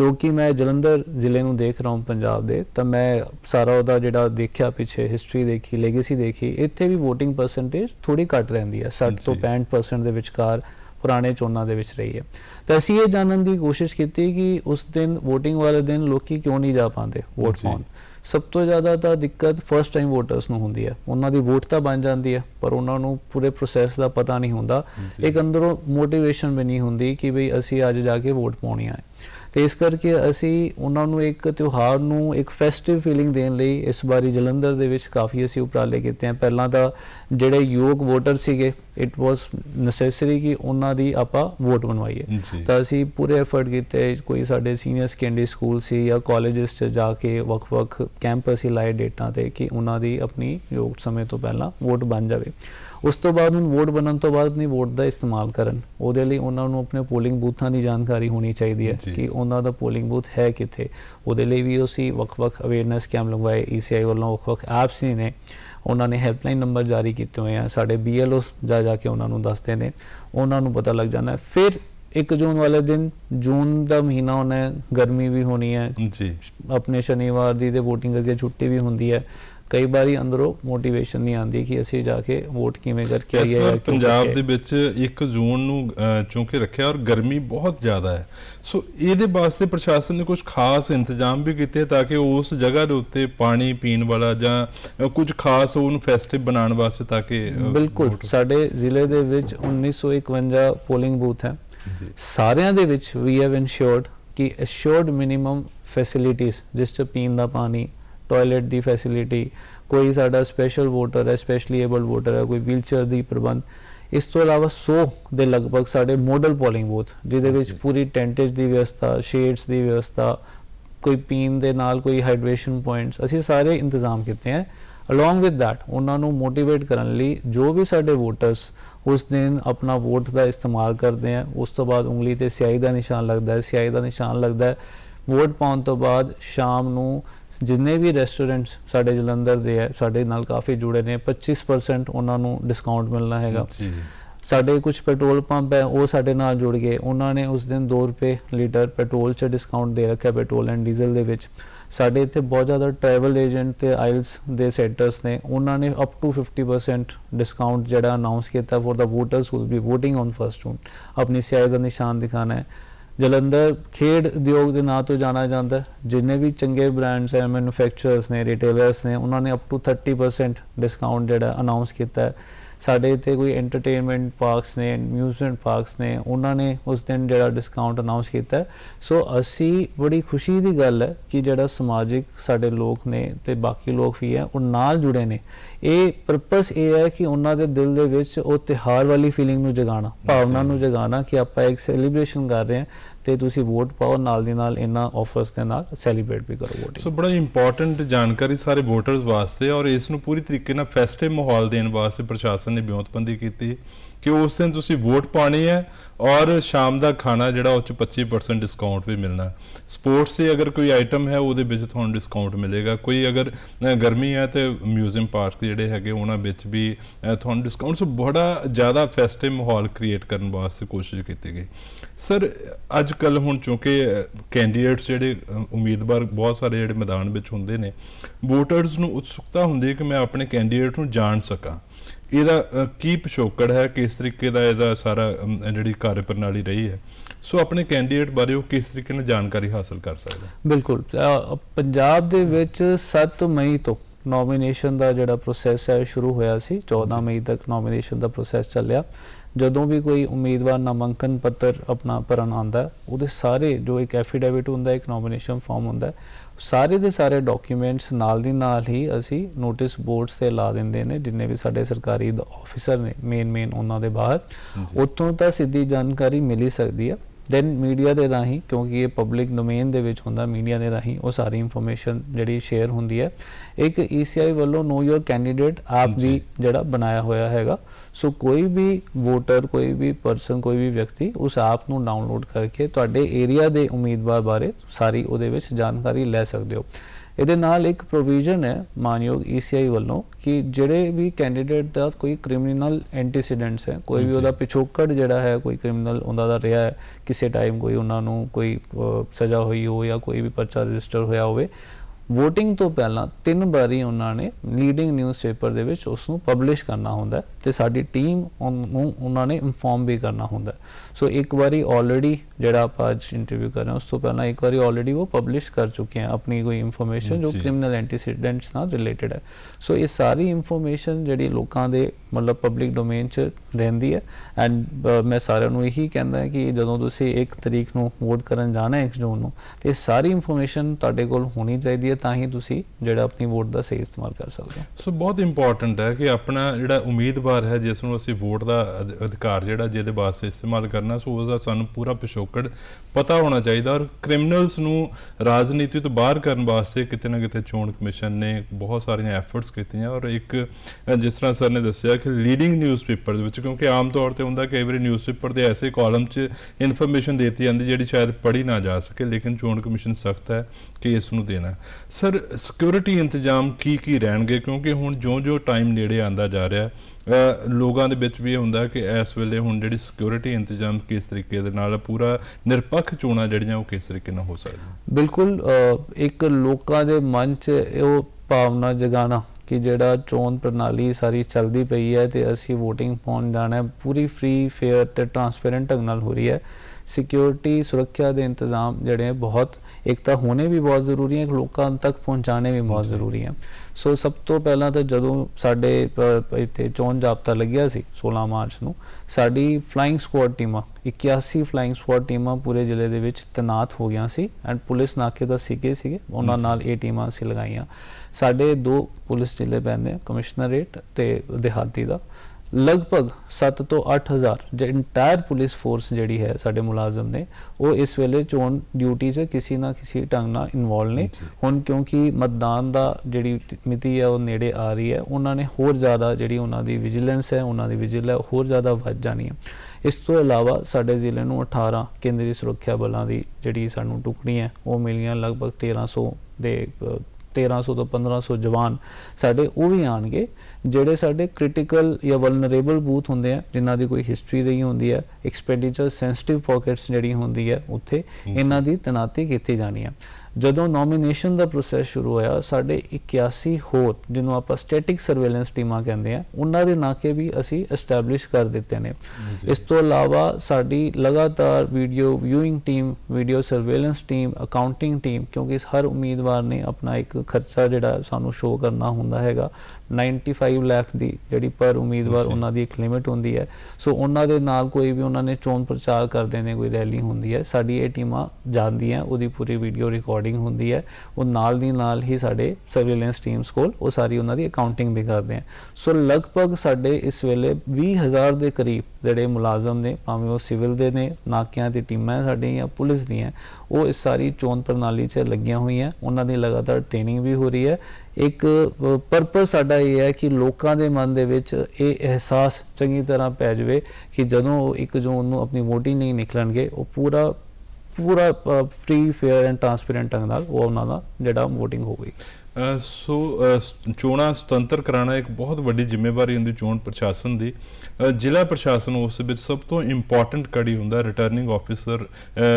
[SPEAKER 2] ਕਿਉਂਕਿ ਮੈਂ ਜਲੰਧਰ ਜ਼ਿਲ੍ਹੇ ਨੂੰ ਦੇਖ ਰਿਹਾ ਹਾਂ ਪੰਜਾਬ ਦੇ ਤਾਂ ਮੈਂ ਸਾਰਾ ਉਹਦਾ ਜਿਹੜਾ ਦੇਖਿਆ ਪਿੱਛੇ ਹਿਸਟਰੀ ਦੇਖੀ ਲੈਗੇਸੀ ਦੇਖੀ ਇੱਥੇ ਵੀ VOTING ਪਰਸੈਂਟੇਜ ਥੋੜੀ ਘੱਟ ਰਹਿੰਦੀ ਹੈ 60 ਤੋਂ
[SPEAKER 1] ਜੀ।
[SPEAKER 2] 65% ਦੇ ਵਿਚਕਾਰ ਪੁਰਾਣੇ ਚੋਣਾਂ ਦੇ ਵਿੱਚ ਰਹੀ ਹੈ ਤਾਂ ਅਸੀਂ ਇਹ ਜਾਣਨ ਦੀ ਕੋਸ਼ਿਸ਼ ਕੀਤੀ ਕਿ ਉਸ ਦਿਨ VOTING ਵਾਲੇ ਦਿਨ ਲੋਕੀ ਕਿਉਂ ਨਹੀਂ ਜਾ ਪਾਉਂਦੇ ਵੋਟ। ਪਾਉਣ ਸਭ ਤੋਂ ਜ਼ਿਆਦਾ ਤਾਂ ਦਿੱਕਤ ਫਰਸਟ ਟਾਈਮ ਵੋਟਰਸ ਨੂੰ ਹੁੰਦੀ ਹੈ ਉਹਨਾਂ ਦੀ ਵੋਟ ਤਾਂ ਬਣ ਜਾਂਦੀ ਹੈ ਪਰ ਉਹਨਾਂ ਨੂੰ ਪੂਰੇ ਪ੍ਰੋਸੈਸ ਦਾ ਪਤਾ ਨਹੀਂ ਹੁੰਦਾ। ਇੱਕ ਅੰਦਰੋਂ ਮੋਟੀਵੇਸ਼ਨ ਵੀ ਨਹੀਂ ਹੁੰਦੀ ਕਿ ਭਈ ਅਸੀਂ ਅੱਜ ਜਾ ਕੇ ਵੋਟ ਪਾਉਣੀ ਹੈ ਤੇ ਇਸ ਕਰਕੇ ਅਸੀਂ ਉਹਨਾਂ ਨੂੰ ਇੱਕ ਤਿਉਹਾਰ ਨੂੰ ਇੱਕ ਫੈਸਟਿਵ ਫੀਲਿੰਗ ਦੇਣ ਲਈ ਇਸ ਵਾਰੀ ਜਲੰਧਰ ਦੇ ਵਿੱਚ ਕਾਫੀ ਅਸੀਂ ਉਪਰਾਲੇ ਕੀਤੇ ਹਨ ਪਹਿਲਾਂ ਤਾਂ ਜਿਹੜੇ ਯੋਗ ਵੋਟਰ ਸੀਗੇ ਇਟ ਵਾਸ ਨੈਸੈਸਰੀ ਕਿ ਉਹਨਾਂ ਦੀ ਆਪਾਂ ਵੋਟ ਬਣਵਾਈਏ। ਤਾਂ ਅਸੀਂ ਪੂਰੇ ਐਫਰਟ ਕੀਤੇ ਕੋਈ ਸਾਡੇ ਸੀਨੀਅਰ ਸੈਕੰਡਰੀ ਸਕੂਲ ਸੀ ਜਾਂ ਕਾਲਜਸ 'ਚ ਜਾ ਕੇ ਵੱਖ-ਵੱਖ ਕੈਂਪ ਅਸੀਂ ਲਾਏ ਡੇਟਾਂ ਤੇ ਕਿ ਉਹਨਾਂ ਦੀ ਆਪਣੀ ਯੋਗ ਸਮੇਂ ਤੋਂ ਪਹਿਲਾਂ ਵੋਟ ਬਣ ਜਾਵੇ। ਉਸ ਤੋਂ ਬਾਅਦ ਹੁਣ ਵੋਟ ਬਣਨ ਤੋਂ ਬਾਅਦ ਆਪਣੀ ਵੋਟ ਦਾ ਇਸਤੇਮਾਲ ਕਰਨ। ਉਹਦੇ ਲਈ ਉਹਨਾਂ ਨੂੰ ਆਪਣੇ ਪੋਲਿੰਗ ਬੂਥਾਂ ਦੀ ਜਾਣਕਾਰੀ ਹੋਣੀ ਚਾਹੀਦੀ ਹੈ। ਕਿ ਉਹਨਾਂ ਦਾ ਪੋਲਿੰਗ ਬੂਥ ਹੈ ਕਿੱਥੇ। ਉਹਦੇ ਲਈ ਵੀ ਅਸੀਂ ਵੱਖ-ਵੱਖ ਅਵੇਅਰਨੈਸ ਕੈਂਪ ਲਗਵਾਏ ECI ਵੱਲੋਂ ਵੱਖ-ਵੱਖ ਐਪਸ ਨੇ। ਉਹਨਾਂ ਨੇ ਹੈਲਪਲਾਈਨ ਨੰਬਰ ਜਾਰੀ ਕੀਤੇ ਹੋਏ ਆ। ਸਾਡੇ BLOs ਜਾ ਜਾ ਕੇ ਉਹਨਾਂ ਨੂੰ ਦੱਸਦੇ ਨੇ। ਉਹਨਾਂ ਨੂੰ ਪਤਾ ਲੱਗ ਜਾਂਦਾ ਹੈ। ਫਿਰ 1 ਜੂਨ ਵਾਲੇ ਦਿਨ ਜੂਨ ਦਾ ਮਹੀਨਾ ਹੋਣਾ ਹੈ ਗਰਮੀ ਵੀ ਹੋਣੀ ਹੈ।
[SPEAKER 1] ਜੀ।
[SPEAKER 2] ਆਪਣੇ ਸ਼ਨੀਵਾਰ ਦੀ ਤੇ VOTING ਕਰਕੇ ਛੁੱਟੀ ਵੀ ਹੁੰਦੀ ਹੈ। ਕਈ ਵਾਰੀ ਅੰਦਰੋਂ ਮੋਟੀਵੇਸ਼ਨ ਨਹੀਂ ਆਉਂਦੀ ਕਿ ਅਸੀਂ ਜਾ ਕੇ ਵੋਟ ਕਿਵੇਂ ਕਰਕੇ ਆਈਏ ਜਾਂ
[SPEAKER 1] ਪੰਜਾਬ ਦੇ ਵਿੱਚ 1 ਜੂਨ ਨੂੰ ਚੂੰਕਿ ਰੱਖਿਆ ਔਰ ਗਰਮੀ ਬਹੁਤ ਜ਼ਿਆਦਾ ਹੈ। ਸੋ ਇਹਦੇ ਵਾਸਤੇ ਪ੍ਰਸ਼ਾਸਨ ਨੇ ਕੁਝ ਖਾਸ ਇੰਤਜ਼ਾਮ ਵੀ ਕੀਤੇ ਤਾਂ ਕਿ ਉਸ ਜਗ੍ਹਾ ਦੇ ਉੱਤੇ ਪਾਣੀ ਪੀਣ ਵਾਲਾ ਜਾਂ ਕੁਝ ਖਾਸ ਉਹਨੂੰ ਫੈਸਟਿਵ ਬਣਾਉਣ ਵਾਸਤੇ ਤਾਂ ਕਿ
[SPEAKER 2] ਬਿਲਕੁਲ। ਸਾਡੇ ਜ਼ਿਲ੍ਹੇ ਦੇ ਵਿੱਚ 1951 ਪੋਲਿੰਗ ਬੂਥ ਹੈ। ਸਾਰਿਆਂ ਦੇ ਵਿੱਚ ਵੀ ਹੈਵ ਇਨਸ਼ੋਰਡ ਕਿ ਅਸ਼ੋਰਡ ਮਿਨੀਮਮ ਫੈਸਿਲਿਟੀਆਂ ਜਿਸ ਚ ਪੀਣ ਦਾ ਪਾਣੀ ਟਾਇਲਟ ਦੀ ਫੈਸਿਲਿਟੀ ਕੋਈ ਸਾਡਾ ਸਪੈਸ਼ਲ ਵੋਟਰ ਹੈ ਸਪੈਸ਼ਲੀ ਏਬਲਡ ਵੋਟਰ ਹੈ ਕੋਈ ਵੀਲਚੇਅਰ ਦੀ ਪ੍ਰਬੰਧ। ਇਸ ਤੋਂ ਇਲਾਵਾ 100 ਦੇ ਲਗਭਗ ਸਾਡੇ ਮਾਡਲ ਪੋਲਿੰਗ ਬੂਥ ਜਿਹਦੇ ਵਿੱਚ। ਪੂਰੀ ਟੈਂਟੇਜ ਦੀ ਵਿਵਸਥਾ ਸ਼ੇਡਸ ਦੀ ਵਿਵਸਥਾ ਕੋਈ ਪੀਣ ਦੇ ਨਾਲ ਕੋਈ ਹਾਈਡਰੇਸ਼ਨ ਪੁਆਇੰਟਸ ਅਸੀਂ ਸਾਰੇ ਇੰਤਜ਼ਾਮ ਕੀਤੇ ਹਨ ਅਲੋਂਗ ਵਿਦ ਥੈਟ ਉਹਨਾਂ ਨੂੰ ਮੋਟੀਵੇਟ ਕਰਨ ਲਈ ਜੋ ਵੀ ਸਾਡੇ ਵੋਟਰਸ ਉਸ ਦਿਨ ਆਪਣਾ ਵੋਟ ਦਾ ਇਸਤੇਮਾਲ ਕਰਦੇ ਆ ਉਸ ਤੋਂ ਬਾਅਦ ਉਂਗਲੀ ਤੇ ਸਿਆਹੀ ਦਾ ਨਿਸ਼ਾਨ ਲੱਗਦਾ ਹੈ ਸਿਆਹੀ ਦਾ ਨਿਸ਼ਾਨ ਲੱਗਦਾ ਹੈ। ਵੋਟ ਪਾਉਣ ਤੋਂ ਬਾਅਦ ਸ਼ਾਮ ਨੂੰ ਜਿੰਨੇ ਵੀ ਰੈਸਟੋਰੈਂਟਸ ਸਾਡੇ ਜਲੰਧਰ ਦੇ ਹੈ ਸਾਡੇ ਨਾਲ ਕਾਫੀ ਜੁੜੇ ਨੇ 25% ਉਹਨਾਂ ਨੂੰ ਡਿਸਕਾਊਂਟ ਮਿਲਣਾ ਹੈਗਾ।
[SPEAKER 1] ਜੀ।
[SPEAKER 2] ਸਾਡੇ ਕੁਝ ਪੈਟਰੋਲ ਪੰਪ ਹੈ ਉਹ ਸਾਡੇ ਨਾਲ ਜੁੜ ਗਏ। ਉਹਨਾਂ ਨੇ ਉਸ ਦਿਨ 2 ਰੁਪਏ ਲੀਟਰ ਪੈਟਰੋਲ 'ਚ ਡਿਸਕਾਊਂਟ ਦੇ ਰੱਖਿਆ ਪੈਟਰੋਲ ਐਂਡ ਡੀਜ਼ਲ ਦੇ ਵਿੱਚ। ਸਾਡੇ ਇੱਥੇ ਬਹੁਤ ਜ਼ਿਆਦਾ ਟਰੈਵਲ ਏਜੰਟ ਤੇ ਆਇਲਸ ਦੇ ਸੈਂਟਰਸ ਨੇ। ਉਹਨਾਂ ਨੇ ਅਪ ਟੂ 50% ਡਿਸਕਾਊਂਟ ਜਿਹੜਾ ਅਨਾਉਂਸ ਕੀਤਾ for the voters will be VOTING on first June ਆਪਣੀ ਸਿਆਹੀ ਦਾ ਨਿਸ਼ਾਨ ਦਿਖਾਣਾ ਹੈ। ਜਲੰਧਰ ਖੇਡ ਉਦਯੋਗ ਦੇ ਨਾਂ ਤੋਂ ਜਾਣਿਆ ਜਾਂਦਾ ਜਿੰਨੇ ਵੀ ਚੰਗੇ ਬ੍ਰਾਂਡਸ ਹੈ ਮੈਨੂਫੈਕਚਰਰਸ ਨੇ ਰਿਟੇਲਰਸ ਨੇ, ਉਹਨਾਂ ਨੇ ਅਪ ਟੂ 30% ਡਿਸਕਾਊਂਟ ਜਿਹੜਾ ਅਨਾਉਂਸ ਕੀਤਾ ਹੈ। ਸਾਡੇ ਇੱਥੇ ਕੋਈ ਐਂਟਰਟੇਨਮੈਂਟ ਪਾਰਕਸ ਨੇ ਅਮਿਊਜ਼ਮੈਂਟ ਪਾਰਕਸ ਨੇ, ਉਹਨਾਂ ਨੇ ਉਸ ਦਿਨ ਜਿਹੜਾ ਡਿਸਕਾਊਂਟ ਅਨਾਉਂਸ ਕੀਤਾ ਸੋ ਅਸੀਂ ਬੜੀ ਖੁਸ਼ੀ ਦੀ ਗੱਲ ਹੈ ਕਿ ਜਿਹੜਾ ਸਮਾਜਿਕ ਸਾਡੇ ਲੋਕ ਨੇ ਤੇ ਬਾਕੀ ਲੋਕ ਵੀ ਹੈ, ਉਹ ਨਾਲ ਜੁੜੇ ਨੇ। ਇਹ ਪਰਪਸ ਇਹ ਹੈ ਕਿ ਉਹਨਾਂ ਦੇ ਦਿਲ ਦੇ ਵਿੱਚ ਉਹ ਤਿਹਾਰ ਵਾਲੀ ਫੀਲਿੰਗ ਨੂੰ ਜਗਾਉਣਾ, ਭਾਵਨਾ ਨੂੰ ਜਗਾਉਣਾ ਕਿ ਆਪਾਂ ਇੱਕ ਸੈਲੀਬ੍ਰੇਸ਼ਨ ਕਰ ਰਹੇ ਹਾਂ ਤੇ ਤੁਸੀਂ ਵੋਟ ਪਾਓ, ਨਾਲ ਦੀ ਨਾਲ ਇਹਨਾਂ ਆਫਰਸ ਦੇ ਨਾਲ ਸੈਲੀਬ੍ਰੇਟ ਵੀ ਕਰੋ VOTING
[SPEAKER 1] ਸੋ ਬੜਾ ਇੰਪੋਰਟੈਂਟ ਜਾਣਕਾਰੀ ਸਾਰੇ ਵੋਟਰਸ ਵਾਸਤੇ ਔਰ ਇਸ ਨੂੰ ਪੂਰੀ ਤਰੀਕੇ ਨਾਲ ਫੈਸਟਿਵ ਮਾਹੌਲ ਦੇਣ ਵਾਸਤੇ ਪ੍ਰਸ਼ਾਸਨ ਨੇ ਵਿਉਂਤਬੰਦੀ ਕੀਤੀ। ਕਿ ਉਸ ਦਿਨ ਤੁਸੀਂ ਵੋਟ ਪਾਣੀ ਹੈ ਔਰ ਸ਼ਾਮ ਦਾ ਖਾਣਾ ਜਿਹੜਾ ਉਹ ਚ 25% ਡਿਸਕਾਊਂਟ ਵੀ ਮਿਲਣਾ ਸਪੋਰਟਸ ਦੇ ਅਗਰ ਕੋਈ ਆਈਟਮ ਹੈ, ਉਹਦੇ ਵਿੱਚ ਤੁਹਾਨੂੰ ਡਿਸਕਾਊਂਟ ਮਿਲੇਗਾ। ਕੋਈ ਅਗਰ ਗਰਮੀ ਹੈ ਤੇ ਮਿਊਜ਼ੀਅਮ ਪਾਰਕ ਜਿਹੜੇ ਹੈਗੇ, ਉਹਨਾਂ ਵਿੱਚ ਵੀ ਤੁਹਾਨੂੰ ਡਿਸਕਾਊਂਟ ਸੋ ਬੜਾ ਜ਼ਿਆਦਾ ਫੈਸਟਿਵ ਮਾਹੌਲ ਕ੍ਰੀਏਟ ਕਰਨ ਵਾਸਤੇ ਕੋਸ਼ਿਸ਼ ਕੀਤੀ ਗਈ। ਸਰ ਅੱਜ ਕੱਲ ਹੁਣ ਚੂੰਕਿ ਕੈਂਡੀਡੇਟਸ ਜਿਹੜੇ ਉਮੀਦਵਾਰ ਬਹੁਤ ਸਾਰੇ ਜਿਹੜੇ ਮੈਦਾਨ ਵਿੱਚ ਹੁੰਦੇ ਨੇ ਵੋਟਰਸ ਨੂੰ ਉਤਸੁਕਤਾ ਹੁੰਦੀ ਹੈ ਕਿ ਮੈਂ ਆਪਣੇ ਕੈਂਡੀਡੇਟ ਨੂੰ ਜਾਣ ਸਕਾਂ। ਇਹਦਾ ਕੀ ਪਿਛੋਕੜ ਹੈ? ਕਿਸ ਤਰੀਕੇ ਦਾ ਇਹਦਾ ਸਾਰਾ ਜਿਹੜੀ ਕਾਰਜ ਪ੍ਰਣਾਲੀ ਰਹੀ ਹੈ? ਸੋ ਆਪਣੇ ਕੈਂਡੀਡੇਟ ਬਾਰੇ ਉਹ ਕਿਸ ਤਰੀਕੇ ਨਾਲ ਜਾਣਕਾਰੀ ਹਾਸਲ ਕਰ ਸਕਦਾ
[SPEAKER 2] ਬਿਲਕੁਲ। ਪੰਜਾਬ ਦੇ ਵਿੱਚ 7 ਮਈ ਤੋਂ ਨੋਮੀਨੇਸ਼ਨ ਦਾ ਜਿਹੜਾ ਪ੍ਰੋਸੈਸ ਹੈ ਸ਼ੁਰੂ ਹੋਇਆ ਸੀ। 14 ਮਈ ਤੱਕ ਨੋਮੀਨੇਸ਼ਨ ਦਾ ਪ੍ਰੋਸੈਸ ਚੱਲਿਆ। ਜਦੋਂ ਵੀ ਕੋਈ ਉਮੀਦਵਾਰ ਨਾਮਾਂਕਨ ਪੱਤਰ ਆਪਣਾ ਭਰਨ ਆਉਂਦਾ ਉਹਦੇ ਸਾਰੇ ਜੋ ਇੱਕ ਐਫੀਡੇਵਿਟ ਹੁੰਦਾ ਇੱਕ ਨੋਮੀਨੇਸ਼ਨ ਫਾਰਮ ਹੁੰਦਾ ਸਾਰੇ ਦੇ ਸਾਰੇ ਡਾਕੂਮੈਂਟਸ ਨਾਲ ਦੀ ਨਾਲ ਹੀ ਅਸੀਂ ਨੋਟਿਸ ਬੋਰਡਸ ਤੇ ਲਾ ਦਿੰਦੇ ਨੇ ਜਿੰਨੇ ਵੀ ਸਾਡੇ ਸਰਕਾਰੀ ਆਫੀਸਰ ਨੇ ਮੇਨ ਮੇਨ ਉਹਨਾਂ ਦੇ ਬਾਹਰ। ਉੱਥੋਂ ਤਾਂ ਸਿੱਧੀ ਜਾਣਕਾਰੀ ਮਿਲ ਹੀ ਸਕਦੀ ਹੈ ਦੈਨ ਮੀਡੀਆ ਦੇ ਰਾਹੀਂ ਕਿਉਂਕਿ ਇਹ ਪਬਲਿਕ ਡੋਮੇਨ ਦੇ ਵਿੱਚ ਹੁੰਦਾ ਮੀਡੀਆ ਦੇ ਰਾਹੀਂ ਉਹ ਸਾਰੀ ਇਨਫੋਰਮੇਸ਼ਨ ਜਿਹੜੀ ਸ਼ੇਅਰ ਹੁੰਦੀ ਹੈ। ਇੱਕ ECI ਵੱਲੋਂ ਨੋ ਯੋਰ ਕੈਂਡੀਡੇਟ
[SPEAKER 1] ਜੀ।
[SPEAKER 2] ਵੀ ਜਿਹੜਾ ਬਣਾਇਆ ਹੋਇਆ ਹੈਗਾ। ਸੋ ਕੋਈ ਵੀ ਵੋਟਰ ਕੋਈ ਵੀ ਪਰਸਨ ਕੋਈ ਵੀ ਵਿਅਕਤੀ ਉਸ ਐਪ ਨੂੰ ਡਾਊਨਲੋਡ ਕਰਕੇ ਤੁਹਾਡੇ ਏਰੀਆ ਦੇ ਉਮੀਦਵਾਰ ਬਾਰੇ ਸਾਰੀ ਉਹਦੇ ਵਿੱਚ ਜਾਣਕਾਰੀ ਲੈ ਸਕਦੇ ਹੋ। ਇਹਦੇ ਨਾਲ ਇੱਕ ਪ੍ਰੋਵੀਜ਼ਨ ਹੈ ਮਾਨਯੋਗ ECI ਵੱਲੋਂ ਕਿ ਜਿਹੜੇ ਵੀ ਕੈਂਡੀਡੇਟ ਦਾ ਕੋਈ ਕ੍ਰਿਮੀਨਲ ਐਂਟੀਸੀਡੈਂਟਸ ਹੈ ਕੋਈ ਵੀ। ਉਹਦਾ ਪਿਛੋਕੜ ਜਿਹੜਾ ਹੈ ਕੋਈ ਕ੍ਰਿਮੀਨਲ ਉਹਨਾਂ ਦਾ ਰਿਹਾ ਹੈ ਕਿਸੇ ਟਾਈਮ ਕੋਈ ਉਹਨਾਂ ਨੂੰ ਕੋਈ ਸਜ਼ਾ ਹੋਈ ਹੋ ਜਾਂ ਕੋਈ ਵੀ ਪਰਚਾ ਰਜਿਸਟਰ ਹੋਇਆ ਹੋਵੇ VOTING ਤੋਂ ਪਹਿਲਾਂ ਤਿੰਨ ਵਾਰੀ ਉਹਨਾਂ ਨੇ ਲੀਡਿੰਗ ਨਿਊਜ਼ਪੇਪਰ ਦੇ ਵਿੱਚ ਉਸ ਨੂੰ ਪਬਲਿਸ਼ ਕਰਨਾ ਹੁੰਦਾ ਹੈ ਤੇ ਸਾਡੀ ਟੀਮ ਨੂੰ ਉਹਨਾਂ ਨੇ ਇਨਫੋਰਮ ਵੀ ਕਰਨਾ ਹੁੰਦਾ। ਸੋ ਇੱਕ ਵਾਰੀ ਆਲਰੇਡੀ ਜਿਹੜਾ ਆਪਾਂ ਅੱਜ ਇੰਟਰਵਿਊ ਕਰ ਰਹੇ ਹਾਂ ਉਸ ਤੋਂ ਪਹਿਲਾਂ ਇੱਕ ਵਾਰੀ ਆਲਰੇਡੀ ਉਹ ਪਬਲਿਸ਼ ਕਰ ਚੁੱਕੇ ਹਨ ਆਪਣੀ ਕੋਈ ਇਨਫੋਰਮੇਸ਼ਨ ਜੋ। ਕ੍ਰਿਮੀਨਲ ਐਂਟੀਸੀਡੈਂਟਸ ਨਾਲ ਰਿਲੇਟਡ ਹੈ। ਸੋ ਇਹ ਸਾਰੀ ਇਨਫੋਰਮੇਸ਼ਨ ਜਿਹੜੀ ਲੋਕਾਂ ਦੇ ਮਤਲਬ ਪਬਲਿਕ ਡੋਮੇਨ 'ਚ ਰਹਿੰਦੀ ਹੈ। ਐਂਡ ਮੈਂ ਸਾਰਿਆਂ ਨੂੰ ਇਹੀ ਕਹਿੰਦਾ ਕਿ ਜਦੋਂ ਤੁਸੀਂ 1 ਤਰੀਕ ਨੂੰ ਵੋਟ ਕਰਨ ਜਾਣਾ ਹੈ 1 ਜੂਨ ਨੂੰ ਤੇ ਸਾਰੀ ਇਨਫੋਰਮੇਸ਼ਨ ਤੁਹਾਡੇ ਕੋਲ ਹੋਣੀ ਚਾਹੀਦੀ ਹੈ ਤਾਂ ਹੀ ਤੁਸੀਂ ਜਿਹੜਾ ਆਪਣੀ ਵੋਟ ਦਾ ਸਹੀ ਇਸਤੇਮਾਲ ਕਰ ਸਕਦੇ ਹੋ।
[SPEAKER 1] ਸੋ ਬਹੁਤ ਇੰਪੋਰਟੈਂਟ ਹੈ ਕਿ ਆਪਣਾ ਜਿਹੜਾ ਉਮੀਦਵਾਰ ਹੈ ਜਿਸ ਨੂੰ ਅਸੀਂ ਵੋਟ ਦਾ ਅਧ- ਅਧਿਕਾਰ ਜਿਹੜਾ ਜਿਹਦੇ ਵਾਸਤੇ ਇਸਤੇਮਾਲ ਕਰਨਾ, ਸੋ ਉਹਦਾ ਸਾਨੂੰ ਪੂਰਾ ਪਿਛੋਕੜ ਪਤਾ ਹੋਣਾ ਚਾਹੀਦਾ ਔਰ ਕ੍ਰਿਮੀਨਲਸ ਨੂੰ ਰਾਜਨੀਤੀ ਤੋਂ ਬਾਹਰ ਕਰਨ ਵਾਸਤੇ ਕਿਤੇ ਨਾ ਕਿਤੇ ਚੋਣ ਕਮਿਸ਼ਨ ਨੇ ਬਹੁਤ ਸਾਰੀਆਂ ਐਫਰਟਸ ਕੀਤੀਆਂ ਔਰ ਇੱਕ, ਜਿਸ ਤਰ੍ਹਾਂ ਸਰ ਨੇ ਦੱਸਿਆ ਕਿ ਲੀਡਿੰਗ ਨਿਊਜ਼ਪੇਪਰ ਦੇ ਵਿੱਚ, ਕਿਉਂਕਿ ਆਮ ਤੌਰ ਤੇ ਹੁੰਦਾ ਕਈ ਵਾਰੀ ਨਿਊਜ਼ਪੇਪਰ ਦੇ ਐਸੇ ਕਾਲਮ 'ਚ ਇਨਫੋਰਮੇਸ਼ਨ ਦਿੱਤੀ ਜਾਂਦੀ ਜਿਹੜੀ ਸ਼ਾਇਦ ਪੜ੍ਹੀ ਨਾ ਜਾ ਸਕੇ, ਲੇਕਿਨ ਚੋਣ ਕਮਿਸ਼ਨ ਸਖਤ ਹੈ ਕਿ ਇਸ ਨੂੰ ਦੇਣਾ। ਸਰ ਸਿਕਿਉਰਿਟੀ ਇੰਤਜ਼ਾਮ ਕੀ ਕੀ ਰਹਿਣਗੇ? ਕਿਉਂਕਿ ਹੁਣ ਜੋ ਜੋ ਟਾਈਮ ਨੇੜੇ ਆਂਦਾ ਜਾ ਰਿਹਾ ਲੋਕਾਂ ਦੇ ਵਿੱਚ ਵੀ ਇਹ ਹੁੰਦਾ ਕਿ ਇਸ ਵੇਲੇ ਹੁਣ ਜਿਹੜੀ ਸਿਕਿਉਰਿਟੀ ਇੰਤਜ਼ਾਮ ਕਿਸ ਤਰੀਕੇ ਦੇ ਨਾਲ ਪੂਰਾ ਨਿਰਪੱਖ ਚੋਣਾਂ ਜਿਹੜੀਆਂ ਉਹ ਕਿਸ ਤਰੀਕੇ ਨਾਲ ਹੋ ਸਕਦੀਆਂ?
[SPEAKER 2] ਬਿਲਕੁਲ ਇੱਕ ਲੋਕਾਂ ਦੇ ਮਨ 'ਚ ਉਹ ਭਾਵਨਾ ਜਗਾਣਾ ਕਿ ਜਿਹੜਾ ਚੋਣ ਪ੍ਰਣਾਲੀ ਸਾਰੀ ਚੱਲਦੀ ਪਈ ਹੈ ਤੇ ਅਸੀਂ VOTING ਪਾਉਣ ਜਾਣਾ ਪੂਰੀ ਫ੍ਰੀ ਫੇਅਰ ਤੇ ਟਰਾਂਸਪੇਰੈਂਟ ਢੰਗ ਨਾਲ ਹੋ ਰਹੀ ਹੈ। ਸਿਕਿਉਰਿਟੀ ਸੁਰੱਖਿਆ ਦੇ ਇੰਤਜ਼ਾਮ ਜਿਹੜੇ ਹੈ ਬਹੁਤ ਇੱਕ ਤਾਂ ਹੋਣੇ ਵੀ ਬਹੁਤ ਜ਼ਰੂਰੀ ਹੈ ਲੋਕਾਂ ਤੱਕ ਪਹੁੰਚਾਣੇ ਵੀ ਬਹੁਤ ਜ਼ਰੂਰੀ ਹੈ ਸੋ ਸਭ ਤੋਂ ਪਹਿਲਾਂ ਤਾਂ ਜਦੋਂ ਸਾਡੇ ਇੱਥੇ ਚੋਣ ਜਾਬਤਾ ਲੱਗਿਆ ਸੀ 16 ਮਾਰਚ ਨੂੰ ਸਾਡੀ ਫਲਾਈਂਗ ਸਕੁਆਡ ਟੀਮਾਂ 81 ਫਲਾਈਂਗ ਸਕੁਆਡ ਟੀਮਾਂ ਪੂਰੇ ਜ਼ਿਲ੍ਹੇ ਦੇ ਵਿੱਚ ਤੈਨਾਤ ਹੋ ਗਈਆਂ ਸੀ ਐਂਡ ਪੁਲਿਸ ਨਾਕੇ ਦਾ ਸੀਗੇ ਸੀਗੇ ਉਹਨਾਂ। ਨਾਲ ਇਹ ਟੀਮਾਂ ਅਸੀਂ ਲਗਾਈਆਂ ਸਾਡੇ ਦੋ ਪੁਲਿਸ ਜ਼ਿਲ੍ਹੇ ਪੈਂਦੇ ਕਮਿਸ਼ਨਰੇਟ ਤੇ ਦਿਹਾਤੀ ਦਾ ਲਗਭਗ 7 ਤੋਂ 8000 ਜੇ ਇੰਟਾਇਰ ਪੁਲਿਸ ਫੋਰਸ ਜਿਹੜੀ ਹੈ ਸਾਡੇ ਮੁਲਾਜ਼ਮ ਨੇ ਉਹ ਇਸ ਵੇਲੇ ਚੋਣ ਡਿਊਟੀ 'ਚ ਕਿਸੇ ਨਾ ਕਿਸੇ ਢੰਗ ਨਾਲ ਇਨਵੋਲਵ ਨੇ। ਹੁਣ ਕਿਉਂਕਿ ਮਤਦਾਨ ਦਾ ਜਿਹੜੀ ਮਿਤੀ ਹੈ ਉਹ ਨੇੜੇ ਆ ਰਹੀ ਹੈ। ਉਹਨਾਂ ਨੇ ਹੋਰ ਜ਼ਿਆਦਾ ਜਿਹੜੀ ਉਹਨਾਂ ਦੀ ਵਿਜੀਲੈਂਸ ਹੈ ਉਹਨਾਂ ਦੀ ਵਿਜੀਲ ਹੈ ਹੋਰ ਜ਼ਿਆਦਾ ਵੱਧ ਜਾਣੀ ਹੈ। ਇਸ ਤੋਂ ਇਲਾਵਾ ਸਾਡੇ ਜ਼ਿਲ੍ਹੇ ਨੂੰ 18 ਕੇਂਦਰੀ ਸੁਰੱਖਿਆ ਬਲਾਂ ਦੀ ਜਿਹੜੀ ਸਾਨੂੰ ਟੁਕੜੀਆਂ ਉਹ ਮਿਲੀਆਂ ਲਗਭਗ 1300 ਦੇ ਅ, 1300 ਤੋਂ 1500 ਜਵਾਨ ਸਾਡੇ ਉਹ ਵੀ ਆਣਗੇ ਜਿਹੜੇ ਸਾਡੇ ਕ੍ਰਿਟੀਕਲ ਜਾਂ ਵਲਨਰੇਬਲ ਬੂਥ ਹੁੰਦੇ ਆ ਜਿਨ੍ਹਾਂ ਦੀ ਕੋਈ ਹਿਸਟਰੀ ਰਹੀ ਹੁੰਦੀ ਹੈ ਐਕਸਪੈਂਡੀਚਰ ਸੈਂਸਿਟਿਵ ਪਾਕਟਸ ਜਿਹੜੀ ਹੁੰਦੀ ਹੈ ਉੱਥੇ ਇਹਨਾਂ ਦੀ ਤੈਨਾਤੀ ਕੀਤੀ ਜਾਣੀ ਹੈ ਜਦੋਂ ਨੋਮੀਨੇਸ਼ਨ ਦਾ ਪ੍ਰੋਸੈਸ ਸ਼ੁਰੂ ਹੋਇਆ ਸਾਡੇ 81 ਹੋਰ ਜਿਹਨੂੰ ਆਪਾਂ ਸਟੈਟਿਕ ਸਰਵੇਲੈਂਸ ਟੀਮਾਂ ਕਹਿੰਦੇ ਆ ਉਹਨਾਂ ਦੇ ਨਾਕੇ ਵੀ ਅਸੀਂ ਐਸਟੈਬਲਿਸ਼ ਕਰ ਦਿੱਤੇ ਨੇ। ਇਸ ਤੋਂ ਇਲਾਵਾ ਸਾਡੀ ਲਗਾਤਾਰ video viewing team video surveillance team accounting team ਕਿਉਂਕਿ ਹਰ ਉਮੀਦਵਾਰ ਨੇ ਆਪਣਾ ਇੱਕ ਖਰਚਾ ਜਿਹੜਾ ਸਾਨੂੰ ਸ਼ੋਅ ਕਰਨਾ ਹੁੰਦਾ ਹੈਗਾ 95 ਲੱਖ ਦੀ ਜਿਹੜੀ ਪਰ ਉਮੀਦਵਾਰ। ਉਹਨਾਂ ਦੀ ਇੱਕ ਲਿਮਿਟ ਹੁੰਦੀ ਹੈ। ਸੋ ਉਹਨਾਂ ਦੇ ਨਾਲ ਕੋਈ ਵੀ ਉਹਨਾਂ ਨੇ ਚੋਣ ਪ੍ਰਚਾਰ ਕਰਦੇ ਨੇ ਕੋਈ ਰੈਲੀ ਹੁੰਦੀ ਹੈ ਸਾਡੀ ਇਹ ਟੀਮਾਂ ਜਾਂਦੀਆਂ ਉਹਦੀ ਪੂਰੀ ਵੀਡੀਓ ਰਿਕਾਰਡਿੰਗ ਹੁੰਦੀ ਹੈ। ਉਹ ਨਾਲ ਦੀ ਨਾਲ ਹੀ ਸਾਡੇ ਸਰਵੇਲੈਂਸ ਟੀਮਸ ਕੋਲ ਉਹ ਸਾਰੀ ਉਹਨਾਂ ਦੀ ਅਕਾਊਂਟਿੰਗ ਵੀ ਕਰਦੇ ਆ ਸੋ ਲਗਭਗ ਸਾਡੇ ਇਸ ਵੇਲੇ 20000 ਦੇ ਕਰੀਬ ਜਿਹੜੇ ਮੁਲਾਜ਼ਮ ਨੇ ਭਾਵੇਂ ਉਹ ਸਿਵਲ ਦੇ ਨੇ ਨਾਕਿਆਂ ਦੀ ਟੀਮਾਂ ਹੈ ਸਾਡੀਆਂ ਜਾਂ ਪੁਲਿਸ ਦੀਆਂ ਉਹ ਇਸ ਸਾਰੀ ਚੋਣ ਪ੍ਰਣਾਲੀ 'ਚ ਲੱਗੀਆਂ ਹੋਈਆਂ। ਉਹਨਾਂ ਦੀ ਲਗਾਤਾਰ ਟ੍ਰੇਨਿੰਗ ਵੀ ਹੋ ਰਹੀ ਹੈ। ਇੱਕ ਪਰਪਸ ਸਾਡਾ ਇਹ ਹੈ ਕਿ ਲੋਕਾਂ ਦੇ ਮਨ ਦੇ ਵਿੱਚ ਇਹ ਅਹਿਸਾਸ ਚੰਗੀ ਤਰ੍ਹਾਂ ਪੈ ਜਾਵੇ ਕਿ ਜਦੋਂ ਉਹ ਇੱਕ ਜੂਨ ਨੂੰ ਆਪਣੀ ਵੋਟਿੰਗ ਨਹੀਂ ਨਿਕਲਣਗੇ ਉਹ ਪੂਰਾ ਪੂਰਾ ਫ੍ਰੀ ਫੇਅਰ ਐਂਡ ਟਰਾਂਸਪੇਰੈਂਟ ਢੰਗ ਨਾਲ ਉਹ ਉਹਨਾਂ ਦਾ ਜਿਹੜਾ VOTING ਹੋਵੇਗੀ।
[SPEAKER 1] ਸੋ ਚੋਣਾਂ ਸੁਤੰਤਰ ਕਰਾਉਣਾ ਇੱਕ ਬਹੁਤ ਵੱਡੀ ਜ਼ਿੰਮੇਵਾਰੀ ਹੁੰਦੀ ਚੋਣ ਪ੍ਰਸ਼ਾਸਨ ਦੀ। ਜ਼ਿਲ੍ਹਾ ਪ੍ਰਸ਼ਾਸਨ ਉਸ ਵਿੱਚ ਸਭ ਤੋਂ ਇੰਪੋਰਟੈਂਟ ਕੜੀ ਹੁੰਦਾ ਰਿਟਰਨਿੰਗ ਆਫੀਸਰ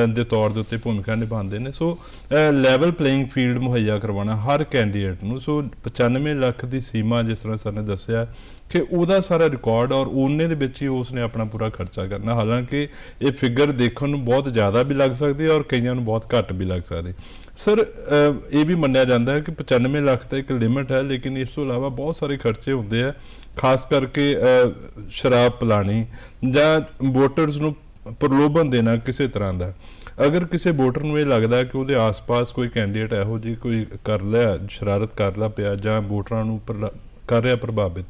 [SPEAKER 1] ਦੇ ਤੌਰ ਦੇ ਉੱਤੇ ਭੂਮਿਕਾ ਨਿਭਾਉਂਦੇ ਨੇ। ਸੋ ਲੈਵਲ ਪਲੇਇੰਗ ਫੀਲਡ ਮੁਹੱਈਆ ਕਰਵਾਉਣਾ ਹਰ ਕੈਂਡੀਡੇਟ ਨੂੰ। ਸੋ 95 ਲੱਖ ਦੀ ਸੀਮਾ ਜਿਸ ਤਰ੍ਹਾਂ ਸਰ ਨੇ ਦੱਸਿਆ ਕਿ ਉਹਦਾ ਸਾਰਾ ਰਿਕਾਰਡ ਔਰ ਉਹਨੇ ਦੇ ਵਿੱਚ ਹੀ ਉਸਨੇ ਆਪਣਾ ਪੂਰਾ ਖਰਚਾ ਕਰਨਾ। ਹਾਲਾਂਕਿ ਇਹ ਫਿਗਰ ਦੇਖਣ ਨੂੰ ਬਹੁਤ ਜ਼ਿਆਦਾ ਵੀ ਲੱਗ ਸਕਦੀ ਹੈ ਔਰ ਕਈਆਂ ਨੂੰ ਬਹੁਤ ਘੱਟ ਵੀ ਲੱਗ ਸਕਦੀ। ਸਰ ਇਹ ਵੀ ਮੰਨਿਆ ਜਾਂਦਾ ਹੈ ਕਿ 95 ਲੱਖ ਤਾਂ ਇੱਕ ਲਿਮਿਟ ਹੈ, ਲੇਕਿਨ ਇਸ ਤੋਂ ਇਲਾਵਾ ਬਹੁਤ ਸਾਰੇ ਖਰਚੇ ਹੁੰਦੇ ਆ, ਖਾਸ ਕਰਕੇ ਸ਼ਰਾਬ ਪਿਲਾਣੀ ਜਾਂ ਵੋਟਰਸ ਨੂੰ ਪ੍ਰਲੋਭਨ ਦੇਣਾ ਕਿਸੇ ਤਰ੍ਹਾਂ ਦਾ। ਅਗਰ ਕਿਸੇ ਵੋਟਰ ਨੂੰ ਇਹ ਲੱਗਦਾ ਕਿ ਉਹਦੇ ਆਸ-ਪਾਸ ਕੋਈ ਕੈਂਡੀਡੇਟ ਇਹੋ ਜਿਹੀ ਕੋਈ ਕਰ ਲਿਆ, ਸ਼ਰਾਰਤ ਕਰ ਕਰਦਾ ਪਿਆ ਜਾਂ ਵੋਟਰਾਂ ਨੂੰ ਪ੍ਰਲਾ- ਕਰ ਰਿਹਾ ਪ੍ਰਭਾਵਿਤ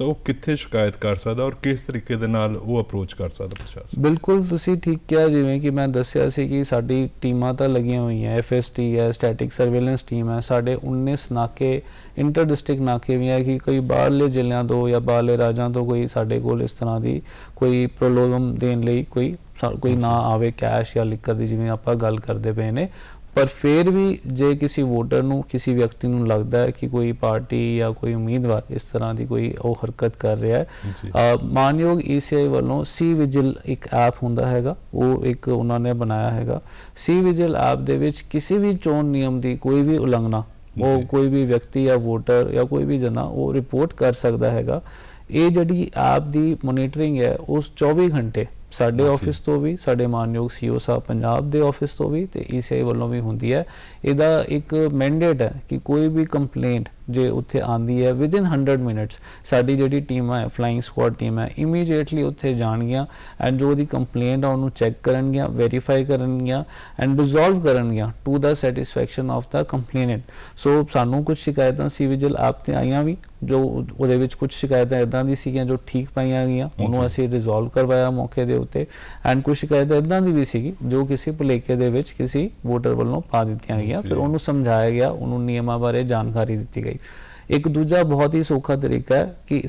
[SPEAKER 1] ਤਾਂ ਉਹ ਕਿੱਥੇ ਸ਼ਿਕਾਇਤ ਕਰ ਸਕਦਾ ਔਰ ਕਿਸ ਤਰੀਕੇ ਦੇ ਨਾਲ ਉਹ ਅਪਰੋਚ ਕਰ ਸਕਦਾ ਪ੍ਰਸ਼ਾਸਨ?
[SPEAKER 2] ਬਿਲਕੁਲ ਤੁਸੀਂ ਠੀਕ ਕਿਹਾ ਜਿਵੇਂ ਕਿ ਮੈਂ ਦੱਸਿਆ ਸੀ ਕਿ ਸਾਡੀ ਟੀਮਾਂ ਤਾਂ ਲੱਗੀਆਂ ਹੋਈਆਂ ਐਫਐਸਟੀ ਹੈ ਸਟੈਟਿਕ ਸਰਵੇਲੈਂਸ ਟੀਮ ਹੈ ਸਾਡੇ 19 ਨਾਕੇ ਇੰਟਰ ਡਿਸਟ੍ਰਿਕਟ ਨਾਕੇ ਵੀ ਹੈ ਕਿ ਕੋਈ ਬਾਹਰਲੇ ਜ਼ਿਲ੍ਹਿਆਂ ਤੋਂ ਜਾਂ ਬਾਹਰਲੇ ਰਾਜਾਂ ਤੋਂ ਕੋਈ ਸਾਡੇ ਕੋਲ ਇਸ ਤਰ੍ਹਾਂ ਦੀ ਕੋਈ ਪ੍ਰਲੋਭਨ ਦੇਣ ਲਈ ਕੋਈ ਕੋਈ ਨਾ ਆਵੇ ਕੈਸ਼ ਜਾਂ ਲਿਕਰ ਦੀ ਜਿਵੇਂ ਆਪਾਂ ਗੱਲ ਕਰਦੇ ਪਏ ਨੇ ਪਰ ਫਿਰ ਵੀ ਜੇ ਕਿਸੇ ਵੋਟਰ ਨੂੰ ਕਿਸੇ ਵਿਅਕਤੀ ਨੂੰ ਲੱਗਦਾ ਹੈ ਕਿ ਕੋਈ ਪਾਰਟੀ ਜਾਂ ਕੋਈ ਉਮੀਦਵਾਰ ਇਸ ਤਰ੍ਹਾਂ ਦੀ ਕੋਈ ਉਹ ਹਰਕਤ ਕਰ ਰਿਹਾ ਹੈ ਮਾਨਯੋਗ ਈਸੀਆਈ ਵੱਲੋਂ ਸੀ ਵਿਜਿਲ ਇੱਕ ਐਪ ਹੁੰਦਾ ਹੈਗਾ ਉਹ ਇੱਕ ਉਹਨਾਂ ਨੇ ਬਣਾਇਆ ਹੈਗਾ। ਸੀ ਵਿਜਿਲ ਐਪ ਦੇ ਵਿੱਚ ਕਿਸੇ ਵੀ ਚੋਣ ਨਿਯਮ ਦੀ ਕੋਈ ਵੀ ਉਲੰਘਣਾ ਉਹ। ਕੋਈ ਵੀ ਵਿਅਕਤੀ ਜਾਂ ਵੋਟਰ ਜਾਂ ਕੋਈ ਵੀ ਜਨਾ ਉਹ ਰਿਪੋਰਟ ਕਰ ਸਕਦਾ ਹੈਗਾ। ਇਹ ਜਿਹੜੀ ਐਪ ਦੀ ਮੋਨੀਟਰਿੰਗ ਹੈ ਉਸ 24 ਘੰਟੇ ਸਾਡੇ। ਆਫਿਸ ਤੋਂ ਵੀ ਸਾਡੇ ਮਾਨਯੋਗ ਸੀਓ ਸਾਹਿਬ ਪੰਜਾਬ ਦੇ ਆਫਿਸ ਤੋਂ ਵੀ ਤੇ ਈਸੀਆਈ ਵੱਲੋਂ ਵੀ ਹੁੰਦੀ ਹੈ ਇਹਦਾ ਇੱਕ ਮੈਂਡੇਟ ਹੈ ਕਿ ਕੋਈ ਵੀ ਕੰਪਲੇਂਟ ਜੇ ਉੱਥੇ ਆਂਦੀ ਹੈ ਵਿਦਿਨ 100 ਮਿੰਟਸ ਸਾਡੀ ਜਿਹੜੀ ਟੀਮ ਹੈ ਫਲਾਈਂਗ ਸਕੁਆਡ ਟੀਮ ਹੈ ਇਮੀਡੀਏਟਲੀ ਉੱਥੇ ਜਾਣਗੀਆਂ ਐਂਡ ਜੋ ਦੀ ਕੰਪਲੇਂਟ ਆ ਉਹਨੂੰ ਚੈੱਕ ਕਰਨਗੀਆਂ ਵੈਰੀਫਾਈ ਕਰਨਗੀਆਂ ਐਂਡ ਰਿਜ਼ੋਲਵ ਕਰਨਗੀਆਂ to the satisfaction of the complainant so ਸਾਨੂੰ ਕੁਝ ਸ਼ਿਕਾਇਤਾਂ ਸੀ ਵਿਜਲ ਐਪ ਤੇ ਆਈਆਂ ਵੀ ਜੋ ਉਹਦੇ ਵਿੱਚ ਕੁਝ ਸ਼ਿਕਾਇਤਾਂ ਇਦਾਂ ਦੀ ਸੀਗੀਆਂ ਜੋ ਠੀਕ ਪਾਈਆਂ ਗਈਆਂ ਉਹਨੂੰ। ਅਸੀਂ ਰਿਜ਼ੋਲਵ ਕਰਵਾਇਆ ਮੌਕੇ ਦੇ ਉੱਤੇ ਐਂਡ ਕੁਝ ਸ਼ਿਕਾਇਤਾਂ ਇਦਾਂ ਦੀ ਵੀ ਸੀਗੀ ਜੋ ਕਿਸੇ ਭੁਲੇਖੇ ਦੇ ਵਿੱਚ ਕਿਸੇ ਵੋਟਰ ਵੱਲੋਂ ਪਾ ਦਿੱਤੀਆਂ ਗਈਆਂ ਫਿਰ। ਉਹਨੂੰ ਸਮਝਾਇਆ ਗਿਆ ਉਹਨੂੰ ਨਿਯਮਾਂ ਬਾਰੇ ਜਾਣਕਾਰੀ ਦਿੱਤੀ ਗਈ ਇੱਕ ਦੂਜਾ ਬਹੁਤ ਹੀ ਸੌਖਾ ਤਰੀਕਾ ਹੈ ਕਿ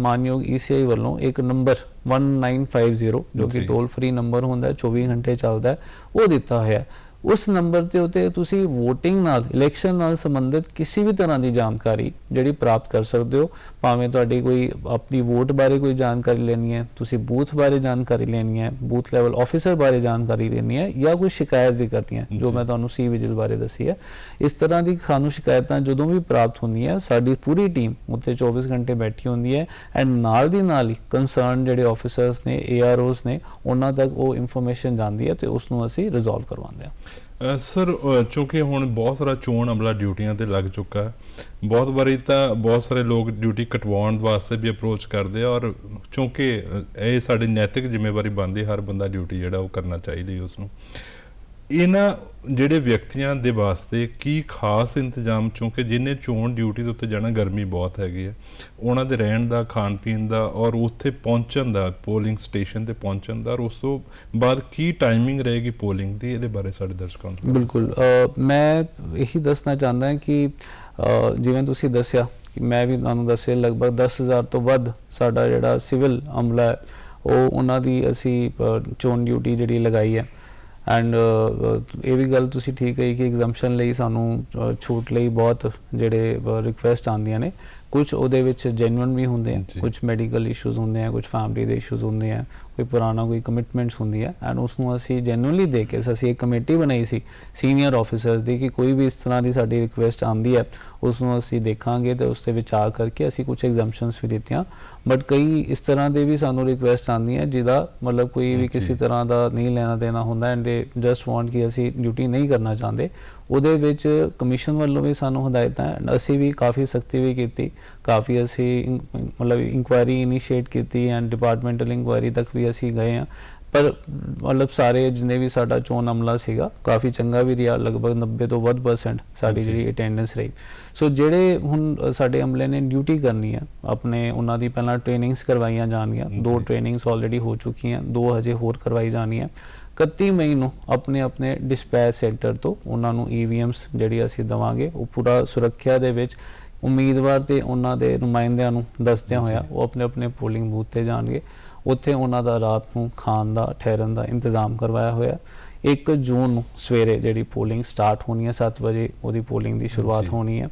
[SPEAKER 2] ਮਾਨਯੋਗ ਈਸੀਆਈ ਵੱਲੋਂ ਇੱਕ ਨੰਬਰ 1950 ਜੋ ਕਿ। ਟੋਲ ਫ੍ਰੀ ਨੰਬਰ ਹੁੰਦਾ ਹੈ 24 ਘੰਟੇ ਚੱਲਦਾ ਹੈ ਉਹ ਦਿੱਤਾ ਹੋਇਆ ਹੈ ਉਸ ਨੰਬਰ ਤੇ ਉਤੇ ਤੁਸੀਂ VOTING ਨਾਲ ਇਲੈਕਸ਼ਨ ਨਾਲ ਸੰਬੰਧਿਤ ਕਿਸੇ ਵੀ ਤਰ੍ਹਾਂ ਦੀ ਜਾਣਕਾਰੀ ਜਿਹੜੀ ਪ੍ਰਾਪਤ ਕਰ ਸਕਦੇ ਹੋ ਭਾਵੇਂ ਤੁਹਾਡੀ ਕੋਈ ਆਪਣੀ ਵੋਟ ਬਾਰੇ ਕੋਈ ਜਾਣਕਾਰੀ ਲੈਣੀ ਹੈ ਤੁਸੀਂ ਬੂਥ ਬਾਰੇ ਜਾਣਕਾਰੀ ਲੈਣੀ ਹੈ ਬੂਥ ਲੈਵਲ ਆਫੀਸਰ ਬਾਰੇ ਜਾਣਕਾਰੀ ਲੈਣੀ ਹੈ ਜਾਂ ਕੋਈ ਸ਼ਿਕਾਇਤ ਵੀ ਕਰਨੀ ਹੈ ਜੋ। ਮੈਂ ਤੁਹਾਨੂੰ ਸੀ ਵਿਜਿਲ ਬਾਰੇ ਦੱਸੀ ਹੈ ਇਸ ਤਰ੍ਹਾਂ ਦੀ ਸਾਨੂੰ ਸ਼ਿਕਾਇਤਾਂ ਜਦੋਂ ਵੀ ਪ੍ਰਾਪਤ ਹੁੰਦੀਆਂ ਸਾਡੀ ਪੂਰੀ ਟੀਮ ਉੱਤੇ 24 ਘੰਟੇ ਬੈਠੀ ਹੁੰਦੀ ਹੈ ਐਂਡ ਨਾਲ ਦੀ ਨਾਲ ਹੀ ਕੰਸਰਨ ਜਿਹੜੇ ਆਫੀਸਰਸ ਨੇ ਏਆਰਓਸ ਨੇ ਉਹਨਾਂ ਤੱਕ ਉਹ ਇਨਫੋਰਮੇਸ਼ਨ ਜਾਂਦੀ ਹੈ ਤੇ ਉਸ ਨੂੰ ਅਸੀਂ ਰਿਜ਼ੋਲਵ ਕਰਵਾਉਂਦੇ ਹਾਂ
[SPEAKER 1] ਸਰ ਅ, ਹੁਣ ਬਹੁਤ ਸਾਰਾ ਚੋਣ ਅਮਲਾ ਡਿਊਟੀਆਂ ਤੇ ਲੱਗ ਚੁੱਕਾ ਬਹੁਤ ਵਾਰੀ ਤਾਂ ਬਹੁਤ ਸਾਰੇ ਲੋਕ ਡਿਊਟੀ ਕਟਵਾਉਣ ਵਾਸਤੇ ਵੀ ਅਪਰੋਚ ਕਰਦੇ ਆ ਔਰ ਚੂੰਕਿ ਇਹ ਸਾਡੀ ਨੈਤਿਕ ਜ਼ਿੰਮੇਵਾਰੀ ਬਣਦੀ ਹਰ ਬੰਦਾ ਡਿਊਟੀ ਜਿਹੜਾ ਉਹ ਕਰਨਾ ਚਾਹੀਦੀ ਉਸ ਨੂੰ ਇਹਨਾਂ ਜਿਹੜੇ ਵਿਅਕਤੀਆਂ ਦੇ ਵਾਸਤੇ ਕੀ ਖਾਸ ਇੰਤਜ਼ਾਮ, ਚੂੰਕਿ ਜਿਨੇ ਚੋਣ ਡਿਊਟੀ ਦੇ ਉੱਤੇ ਜਾਣਾ ਗਰਮੀ ਬਹੁਤ ਹੈਗੀ ਹੈ ਉਹਨਾਂ ਦੇ ਰਹਿਣ ਦਾ, ਖਾਣ ਪੀਣ ਦਾ ਔਰ ਉੱਥੇ ਪਹੁੰਚਣ ਦਾ, ਪੋਲਿੰਗ ਸਟੇਸ਼ਨ ਤੇ ਪਹੁੰਚਣ ਦਾ ਔਰ ਉਸ ਤੋਂ ਬਾਅਦ ਕੀ ਟਾਈਮਿੰਗ ਰਹੇਗੀ ਪੋਲਿੰਗ ਦੀ, ਇਹਦੇ ਬਾਰੇ ਸਾਡੇ ਦਰਸ਼ਕਾਂ ਨੂੰ
[SPEAKER 2] ਬਿਲਕੁਲ ਮੈਂ ਇਹੀ ਦੱਸਣਾ ਚਾਹੁੰਦਾ ਹਾਂ ਕਿ ਜਿਵੇਂ ਤੁਸੀਂ ਦੱਸਿਆ ਕਿ ਮੈਂ ਵੀ ਤੁਹਾਨੂੰ ਦੱਸਿਆ ਲਗਭਗ 10000 ਤੋਂ ਵੱਧ ਸਾਡਾ ਜਿਹੜਾ ਸਿਵਲ ਅਮਲਾ ਹੈ, ਉਹ ਉਹਨਾਂ ਦੀ ਅਸੀਂ ਚੋਣ ਡਿਊਟੀ ਜਿਹੜੀ ਲਗਾਈ ਹੈ। ਐਂਡ uh, uh, ਇਹ ਵੀ ਗੱਲ ਤੁਸੀਂ ਠੀਕ ਕਹੀ ਕਿ ਐਗਜ਼ੈਂਪਸ਼ਨ ਲਈ ਸਾਨੂੰ ਛੂਟ ਲਈ ਬਹੁਤ ਜਿਹੜੇ ਰਿਕੁਐਸਟ ਆਉਂਦੀਆਂ ਨੇ। ਕੁਝ ਉਹਦੇ ਵਿੱਚ ਜੈਨੂਇਨ ਵੀ ਹੁੰਦੇ ਆ। ਕੁਝ ਮੈਡੀਕਲ ਇਸ਼ੂਜ਼ ਹੁੰਦੇ ਆ ਕੁਝ ਫੈਮਿਲੀ ਦੇ ਇਸ਼ੂਜ਼ ਹੁੰਦੇ ਆ ਕੋਈ ਪੁਰਾਣਾ ਕੋਈ ਕਮਿਟਮੈਂਟਸ ਹੁੰਦੀ ਹੈ ਐਂਡ ਉਸ ਨੂੰ ਅਸੀਂ ਜੈਨੂਇਨਲੀ ਦੇਖ ਕੇ ਅਸੀਂ ਇੱਕ ਕਮੇਟੀ ਬਣਾਈ ਸੀ ਸੀਨੀਅਰ ਆਫੀਸਰਸ ਦੀ ਕਿ ਕੋਈ ਵੀ ਇਸ ਤਰ੍ਹਾਂ ਦੀ ਸਾਡੀ ਰਿਕੁਐਸਟ ਆਉਂਦੀ ਹੈ ਉਸ ਨੂੰ ਅਸੀਂ ਦੇਖਾਂਗੇ ਤੇ ਉਸ ਤੇ ਵਿਚਾਰ ਕਰਕੇ ਅਸੀਂ ਕੁਝ ਐਗਜ਼ੈਂਪਸ਼ਨਸ ਵੀ ਦਿੱਤੀਆਂ ਬਟ ਕਈ ਇਸ ਤਰ੍ਹਾਂ ਦੇ ਵੀ ਸਾਨੂੰ ਰਿਕੁਐਸਟ ਆਉਂਦੀਆਂ ਜਿਹਦਾ ਮਤਲਬ ਕੋਈ ਵੀ। ਕਿਸੇ ਤਰ੍ਹਾਂ ਦਾ ਨਹੀਂ ਲੈਣਾ ਦੇਣਾ ਹੁੰਦਾ ਐਂਡ ਦੇ ਜਸਟ ਵਾਂਟ ਕਿ ਅਸੀਂ ਡਿਊਟੀ ਨਹੀਂ ਕਰਨਾ ਚਾਹੁੰਦੇ ਉਹਦੇ ਵਿੱਚ ਕਮਿਸ਼ਨ ਵੱਲੋਂ ਵੀ ਸਾਨੂੰ ਹਦਾਇਤਾਂ ਅਸੀਂ ਵੀ ਕਾਫੀ ਸਖਤੀ ਵੀ ਕੀਤੀ। ਕਾਫੀ ਅਸੀਂ ਮਤਲਬ ਇਨਕੁਆਇਰੀ ਇਨੀਸ਼ੀਏਟ ਕੀਤੀ ਐਂਡ ਡਿਪਾਰਟਮੈਂਟਲ ਇਨਕੁਆਇਰੀ ਤੱਕ ਵੀ ਅਸੀਂ ਗਏ ਆ ਪਰ ਮਤਲਬ ਸਾਰੇ ਜਿੰਨੇ ਵੀ ਸਾਡਾ ਚੋਣ ਅਮਲਾ ਸੀਗਾ ਕਾਫੀ ਚੰਗਾ ਵੀ ਰਿਹਾ। ਲਗਭਗ 90 ਤੋਂ ਵੱਧ ਪਰਸੈਂਟ ਸਾਡੀ। ਜਿਹੜੀ ਅਟੈਂਡੈਂਸ ਰਹੀ। ਸੋ ਜਿਹੜੇ ਹੁਣ ਸਾਡੇ ਅਮਲੇ ਨੇ ਡਿਊਟੀ ਕਰਨੀ ਹੈ ਆਪਣੇ ਉਹਨਾਂ ਦੀ ਪਹਿਲਾਂ ਟ੍ਰੇਨਿੰਗਸ ਕਰਵਾਈਆਂ ਜਾਣਗੀਆਂ। ਦੋ। ਟ੍ਰੇਨਿੰਗਸ ਆਲਰੇਡੀ ਹੋ ਚੁੱਕੀਆਂ। ਦੋ ਹਜੇ ਹੋਰ ਕਰਵਾਈ ਜਾਣੀਆਂ 31 ਮਈ ਨੂੰ ਆਪਣੇ ਆਪਣੇ ਡਿਸਪੈਚ ਸੈਂਟਰ ਤੋਂ ਉਹਨਾਂ ਨੂੰ ਈਵੀਐਮਸ ਜਿਹੜੀ ਅਸੀਂ ਦਵਾਂਗੇ ਉਹ ਪੂਰਾ ਸੁਰੱਖਿਆ ਦੇ ਵਿੱਚ ਉਮੀਦਵਾਰ ਤੇ ਉਹਨਾਂ ਦੇ ਨੁਮਾਇੰਦਿਆਂ ਨੂੰ ਦੱਸਦਿਆਂ ਹੋਇਆ। ਉਹ ਆਪਣੇ ਆਪਣੇ ਪੋਲਿੰਗ ਬੂਥ ਤੇ ਜਾਣਗੇ ਉੱਥੇ ਉਹਨਾਂ ਦਾ ਰਾਤ ਨੂੰ ਖਾਣ ਦਾ ਠਹਿਰਨ ਦਾ ਇੰਤਜ਼ਾਮ ਕਰਵਾਇਆ ਹੋਇਆ 1 ਜੂਨ ਨੂੰ ਸਵੇਰੇ ਜਿਹੜੀ ਪੋਲਿੰਗ ਸਟਾਰਟ ਹੋਣੀ ਹੈ 7 ਵਜੇ ਉਹਦੀ ਪੋਲਿੰਗ ਦੀ ਸ਼ੁਰੂਆਤ। ਹੋਣੀ ਹੈ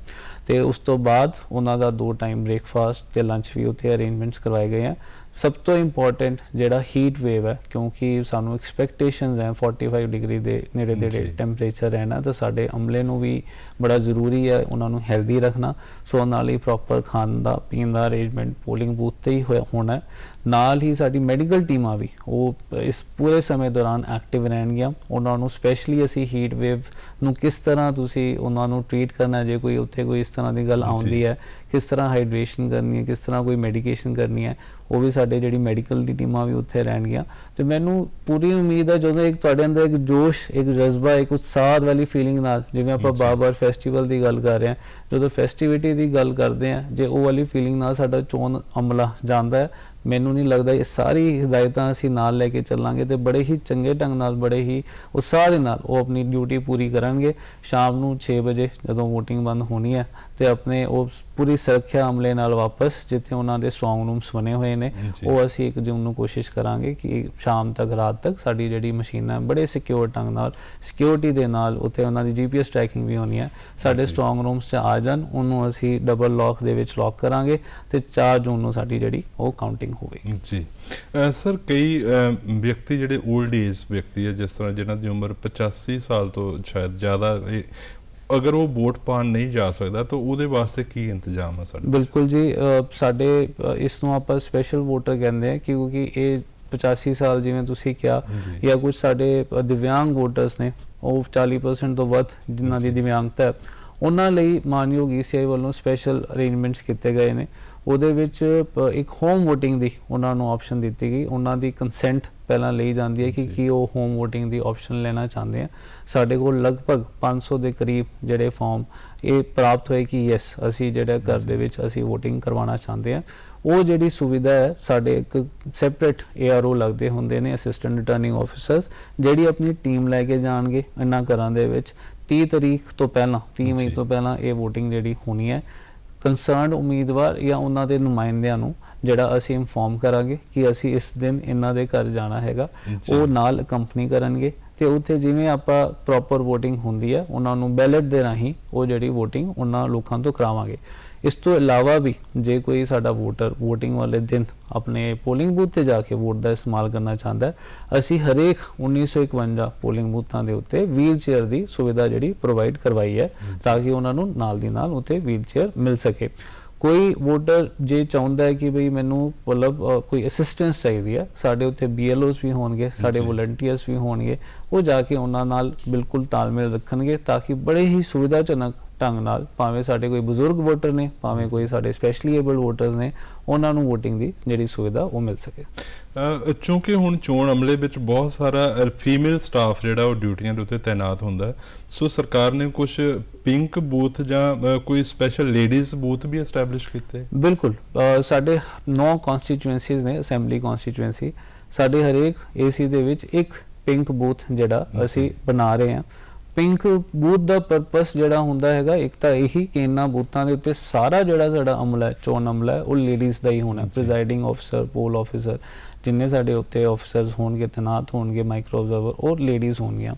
[SPEAKER 2] ਤੇ ਉਸ ਤੋਂ ਬਾਅਦ ਉਹਨਾਂ ਦਾ ਦੋ ਟਾਈਮ ਬ੍ਰੇਕਫਾਸਟ ਤੇ ਲੰਚ ਵੀ ਉੱਥੇ ਅਰੇਂਜਮੈਂਟਸ ਕਰਵਾਏ ਗਏ ਆ ਸਭ ਤੋਂ ਇੰਪੋਰਟੈਂਟ ਜਿਹੜਾ ਹੀਟ ਵੇਵ ਹੈ ਕਿਉਂਕਿ ਸਾਨੂੰ ਐਕਸਪੈਕਟੇਸ਼ਨਸ ਹੈ 45 ਡਿਗਰੀ ਦੇ ਨੇੜੇ ਨੇੜੇ
[SPEAKER 1] ਜੀ।
[SPEAKER 2] ਟੈਂਪਰੇਚਰ ਰਹਿਣਾ ਤਾਂ ਸਾਡੇ ਅਮਲੇ ਨੂੰ ਵੀ ਬੜਾ ਜ਼ਰੂਰੀ ਹੈ ਉਹਨਾਂ ਨੂੰ ਹੈਲਦੀ ਰੱਖਣਾ ਸੋ ਨਾਲ ਹੀ ਪ੍ਰੋਪਰ ਖਾਣ ਦਾ ਪੀਣ ਦਾ ਅਰੇਂਜਮੈਂਟ ਪੋਲਿੰਗ ਬੂਥ ਤੇ ਹੀ ਹੋਣਾ ਨਾਲ ਹੀ ਸਾਡੀ ਮੈਡੀਕਲ ਟੀਮਾਂ ਵੀ ਉਹ ਇਸ ਪੂਰੇ ਸਮੇਂ ਦੌਰਾਨ ਐਕਟਿਵ ਰਹਿਣਗੀਆਂ ਉਹਨਾਂ ਨੂੰ ਸਪੈਸ਼ਲੀ ਅਸੀਂ ਹੀਟ ਵੇਵ ਨੂੰ ਕਿਸ ਤਰ੍ਹਾਂ ਤੁਸੀਂ ਉਹਨਾਂ ਨੂੰ ਟ੍ਰੀਟ ਕਰਨਾ ਜੇ ਕੋਈ ਉੱਥੇ ਕੋਈ ਇਸ ਤਰ੍ਹਾਂ ਦੀ ਗੱਲ। ਆਉਂਦੀ ਹੈ ਕਿਸ ਤਰ੍ਹਾਂ ਹਾਈਡਰੇਸ਼ਨ ਕਰਨੀ ਹੈ ਕਿਸ ਤਰ੍ਹਾਂ ਕੋਈ ਮੈਡੀਕੇਸ਼ਨ ਕਰਨੀ ਹੈ ਉਹ ਵੀ ਸਾਡੇ ਜਿਹੜੀ ਮੈਡੀਕਲ ਦੀ ਟੀਮਾਂ ਵੀ ਉੱਥੇ ਰਹਿਣਗੀਆਂ ਤੇ ਮੈਨੂੰ ਪੂਰੀ ਉਮੀਦ ਹੈ ਜਦੋਂ ਇੱਕ ਤੁਹਾਡੇ ਅੰਦਰ ਇੱਕ ਜੋਸ਼ ਇੱਕ ਜਜ਼ਬਾ ਇੱਕ ਉਤਸ਼ਾਹ ਵਾਲੀ ਫੀਲਿੰਗ ਨਾਲ ਜਿਵੇਂ ਆਪਾਂ। ਬਾਰ-ਬਾਰ ਫੈਸਟੀਵਲ ਦੀ ਗੱਲ ਕਰ ਰਹੇ ਹਾਂ ਜਦੋਂ ਫੈਸਟੀਵਿਟੀ ਦੀ ਗੱਲ ਕਰਦੇ ਹਾਂ ਜੇ ਉਹ ਵਾਲੀ ਫੀਲਿੰਗ ਨਾਲ ਸਾਡਾ ਚੋਣ ਅਮਲਾ ਜਾਂਦਾ ਹੈ ਮੈਨੂੰ ਨਹੀਂ ਲੱਗਦਾ ਇਹ ਸਾਰੀ ਹਦਾਇਤਾਂ ਅਸੀਂ ਨਾਲ ਲੈ ਕੇ ਚੱਲਾਂਗੇ ਤੇ ਬੜੇ ਹੀ ਚੰਗੇ ਢੰਗ ਨਾਲ ਬੜੇ ਹੀ ਉਤਸ਼ਾਹ ਦੇ ਨਾਲ ਉਹ ਆਪਣੀ ਡਿਊਟੀ ਪੂਰੀ ਕਰਨਗੇ ਸ਼ਾਮ ਨੂੰ 6 ਵਜੇ ਜਦੋਂ VOTING ਬੰਦ ਹੋਣੀ ਹੈ ਤੇ ਆਪਣੇ ਉਹ ਪੂਰੀ ਸੁਰੱਖਿਆ ਅਮਲੇ ਨਾਲ ਵਾਪਸ ਜਿੱਥੇ ਉਹਨਾਂ ਦੇ ਸਟਰੋਂਗ ਰੂਮਸ ਬਣੇ ਹੋਏ ਨੇ। ਉਹ ਅਸੀਂ ਇੱਕ ਜੂਨ ਨੂੰ ਕੋਸ਼ਿਸ਼ ਕਰਾਂਗੇ ਕਿ ਸ਼ਾਮ ਤੱਕ ਰਾਤ ਤੱਕ ਸਾਡੀ ਜਿਹੜੀ ਮਸ਼ੀਨਾਂ ਬੜੇ ਸਿਕਿਉਰ ਢੰਗ ਨਾਲ ਸਿਕਿਉਰਿਟੀ ਦੇ ਨਾਲ ਉੱਥੇ ਉਹਨਾਂ ਦੀ ਜੀਪੀਐਸ ਟਰੈਕਿੰਗ ਵੀ ਹੋਣੀ ਹੈ ਸਾਡੇ। ਸਟਰੋਂਗ ਰੂਮਸ 'ਚ ਆ ਜਾਣ ਉਹਨੂੰ ਅਸੀਂ ਡਬਲ ਲੌਕ ਦੇ ਵਿੱਚ ਲੌਕ ਕਰਾਂਗੇ ਤੇ 4 ਜੂਨ ਨੂੰ ਸਾਡੀ ਜਿਹੜੀ ਉਹ ਕਾਊਂਟਿੰਗ ਹੋਵੇਗੀ
[SPEAKER 1] ਜੀ ਸਰ ਕਈ ਵਿਅਕਤੀ ਜਿਹੜੇ 올ਡ ਏਜ ਵਿਅਕਤੀ ਹੈ ਜਿਸ ਤਰ੍ਹਾਂ ਜਿਨ੍ਹਾਂ ਦੀ ਉਮਰ 85 ਸਾਲ ਤੋਂ ਸ਼ਾਇਦ ਜ਼ਿਆਦਾ ਅਗਰ ਉਹ ਵੋਟ ਪਾਣ ਨਹੀਂ ਜਾ ਸਕਦਾ ਤਾਂ ਉਹਦੇ ਵਾਸਤੇ ਕੀ ਇੰਤਜ਼ਾਮ ਹੈ ਸਾਡੇ?
[SPEAKER 2] ਬਿਲਕੁਲ ਜੀ ਸਾਡੇ ਇਸ ਨੂੰ ਆਪਾਂ ਸਪੈਸ਼ਲ ਵੋਟਰ ਕਹਿੰਦੇ ਆ ਕਿਉਂਕਿ ਇਹ 85 ਸਾਲ ਜਿਵੇਂ ਤੁਸੀਂ ਕਿਹਾ
[SPEAKER 1] ਜੀ
[SPEAKER 2] ਕੁਝ ਸਾਡੇ ਦਿਵਿਆਂਗ ਵੋਟਰਸ ਨੇ ਉਹ 40% ਤੋਂ ਵੱਧ ਜਿਨ੍ਹਾਂ ਦੀ। ਦਿਵਿਆਂਗਤਾ ਹੈ ਉਹਨਾਂ ਲਈ ਮਾਨਯੋਗ ਈਸੀਆਈ ਵੱਲੋਂ ਸਪੈਸ਼ਲ ਅਰੇਂਜਮੈਂਟਸ ਕੀਤੇ ਗਏ ਨੇ। ਉਹਦੇ ਵਿੱਚ ਇੱਕ ਹੋਮ VOTING ਦੀ ਉਹਨਾਂ ਨੂੰ ਆਪਸ਼ਨ ਦਿੱਤੀ ਗਈ ਉਹਨਾਂ ਦੀ ਕੰਸੈਂਟ ਪਹਿਲਾਂ ਲਈ ਜਾਂਦੀ ਹੈ ਕਿ। ਕੀ ਉਹ ਹੋਮ VOTING ਦੀ ਆਪਸ਼ਨ ਲੈਣਾ ਚਾਹੁੰਦੇ ਆ। ਸਾਡੇ ਕੋਲ ਲਗਭਗ 500 ਦੇ ਕਰੀਬ ਜਿਹੜੇ ਫਾਰਮ ਇਹ ਪ੍ਰਾਪਤ ਹੋਏ ਕਿ ਯੈਸ ਅਸੀਂ ਜਿਹੜਾ ਘਰ ਦੇ ਵਿੱਚ ਅਸੀਂ VOTING ਕਰਵਾਉਣਾ ਚਾਹੁੰਦੇ ਆ। ਉਹ ਜਿਹੜੀ ਸੁਵਿਧਾ ਹੈ ਸਾਡੇ ਇੱਕ ਸੈਪਰੇਟ ARO ਲੱਗਦੇ ਹੁੰਦੇ ਨੇ ਅਸਿਸਟੈਂਟ ਰਿਟਰਨਿੰਗ ਆਫੀਸਰਸ ਜਿਹੜੀ ਆਪਣੀ ਟੀਮ ਲੈ ਕੇ ਜਾਣਗੇ ਇਹਨਾਂ ਘਰਾਂ ਦੇ ਵਿੱਚ। 30 ਤਰੀਕ ਤੋਂ ਪਹਿਲਾਂ 30 ਮਈ। ਤੋਂ ਪਹਿਲਾਂ ਇਹ VOTING ਜਿਹੜੀ ਹੋਣੀ ਹੈ। ਕੰਸਰਨਡ ਉਮੀਦਵਾਰ ਜਾਂ ਉਹਨਾਂ ਦੇ ਨੁਮਾਇੰਦਿਆਂ ਨੂੰ ਜਿਹੜਾ ਅਸੀਂ ਇਨਫੋਰਮ ਕਰਾਂਗੇ ਕਿ ਅਸੀਂ ਇਸ ਦਿਨ ਇਹਨਾਂ ਦੇ ਘਰ ਜਾਣਾ ਹੈਗਾ। ਉਹ ਨਾਲ ਕੰਪਨੀ ਕਰਨਗੇ ਤੇ ਉੱਥੇ ਜਿਵੇਂ ਆਪਾਂ ਪ੍ਰੋਪਰ VOTING ਹੁੰਦੀ ਹੈ ਉਹਨਾਂ ਨੂੰ ਬੈਲਟ ਦੇ ਰਾਹੀਂ ਉਹ ਜਿਹੜੀ VOTING ਉਹਨਾਂ ਲੋਕਾਂ ਤੋਂ ਕਰਾਵਾਂਗੇ। ਇਸ ਤੋਂ ਇਲਾਵਾ ਵੀ ਜੇ ਕੋਈ ਸਾਡਾ ਵੋਟਰ VOTING ਵਾਲੇ ਦਿਨ ਆਪਣੇ ਪੋਲਿੰਗ ਬੂਥ ਤੇ ਜਾ ਕੇ ਵੋਟ ਦਾ ਇਸਤੇਮਾਲ ਕਰਨਾ ਚਾਹੁੰਦਾ ਹੈ ਅਸੀਂ ਹਰੇਕ 1951 ਪੋਲਿੰਗ ਬੂਥਾਂ ਦੇ ਉੱਤੇ ਵੀਲ ਚੇਅਰ ਦੀ ਸੁਵਿਧਾ ਜਿਹੜੀ ਪ੍ਰੋਵਾਈਡ ਕਰਵਾਈ ਹੈ ਤਾਂ ਕਿ ਉਹਨਾਂ ਨੂੰ ਨਾਲ ਦੀ ਨਾਲ ਉੱਥੇ ਵੀਲ ਚੇਅਰ ਮਿਲ ਸਕੇ। ਕੋਈ ਵੋਟਰ ਜੇ ਚਾਹੁੰਦਾ ਹੈ ਕਿ ਭਈ ਮੈਨੂੰ ਮਤਲਬ ਕੋਈ ਅਸਿਸਟੈਂਸ ਚਾਹੀਦੀ ਹੈ ਸਾਡੇ ਉੱਥੇ BLOs ਵੀ ਹੋਣਗੇ ਸਾਡੇ। ਵੋਲੰਟੀਅਰਸ ਵੀ ਹੋਣਗੇ ਉਹ ਜਾ ਕੇ ਉਹਨਾਂ ਨਾਲ ਬਿਲਕੁਲ ਤਾਲਮੇਲ ਰੱਖਣਗੇ ਤਾਂ ਕਿ ਬੜੇ ਹੀ ਸੁਵਿਧਾਜਨਕ ਢੰਗ ਨਾਲ ਭਾਵੇਂ ਸਾਡੇ ਕੋਈ ਬਜ਼ੁਰਗ ਵੋਟਰ ਨੇ ਭਾਵੇਂ ਕੋਈ ਸਾਡੇ ਸਪੈਸ਼ਲੀ ਏਬਲਡ ਵੋਟਰਸ ਨੇ ਉਹਨਾਂ ਨੂੰ VOTING ਦੀ ਜਿਹੜੀ ਸੁਵਿਧਾ ਉਹ ਮਿਲ ਸਕੇ।
[SPEAKER 1] ਚੂੰਕਿ ਹੁਣ ਚੋਣ ਅਮਲੇ ਵਿੱਚ ਬਹੁਤ ਸਾਰਾ ਫੀਮੇਲ ਸਟਾਫ ਜਿਹੜਾ ਉਹ ਡਿਊਟੀਆਂ ਦੇ ਉੱਤੇ ਤਾਇਨਾਤ ਹੁੰਦਾ ਸੋ ਸਰਕਾਰ ਨੇ ਕੁਝ ਪਿੰਕ ਬੂਥ ਜਾਂ ਕੋਈ ਸਪੈਸ਼ਲ ਲੇਡੀਜ਼ ਬੂਥ ਵੀ ਐਸਟੈਬਲਿਸ਼ ਕੀਤੇ?
[SPEAKER 2] ਬਿਲਕੁਲ। ਸਾਡੇ 9 ਕਨਸਟੀਚੁਐਂਸੀਜ਼ ਨੇ ਅਸੈਂਬਲੀ ਕਨਸਟੀਚੁਐਂਸੀ ਸਾਡੇ ਹਰੇਕ ਏਸੀ ਦੇ ਵਿੱਚ ਇੱਕ ਪਿੰਕ ਬੂਥ ਜਿਹੜਾ ਅਸੀਂ ਬਣਾ ਰਹੇ ਹਾਂ। ਪਿੰਕ ਬੂਥ ਦਾ ਪਰਪਸ ਜਿਹੜਾ ਹੁੰਦਾ ਹੈਗਾ ਇੱਕ ਤਾਂ ਇਹੀ ਕਿ ਇਹਨਾਂ ਬੂਥਾਂ ਦੇ ਉੱਤੇ ਸਾਰਾ ਜਿਹੜਾ ਸਾਡਾ ਅਮਲਾ ਹੈ ਚੋਣ ਅਮਲਾ ਹੈ ਉਹ ਲੇਡੀਜ਼ ਦਾ ਹੀ ਹੋਣਾ। ਪ੍ਰੀਜ਼ਾਈਡਿੰਗ ਆਫੀਸਰ ਪੋਲ ਆਫੀਸਰ ਜਿੰਨੇ ਸਾਡੇ ਉੱਤੇ ਆਫੀਸਰਸ ਹੋਣਗੇ ਤੈਨਾਤ ਹੋਣਗੇ ਮਾਈਕਰੋ ਆਬਜ਼ਰਵਰ ਉਹ ਲੇਡੀਜ਼ ਹੋਣਗੀਆਂ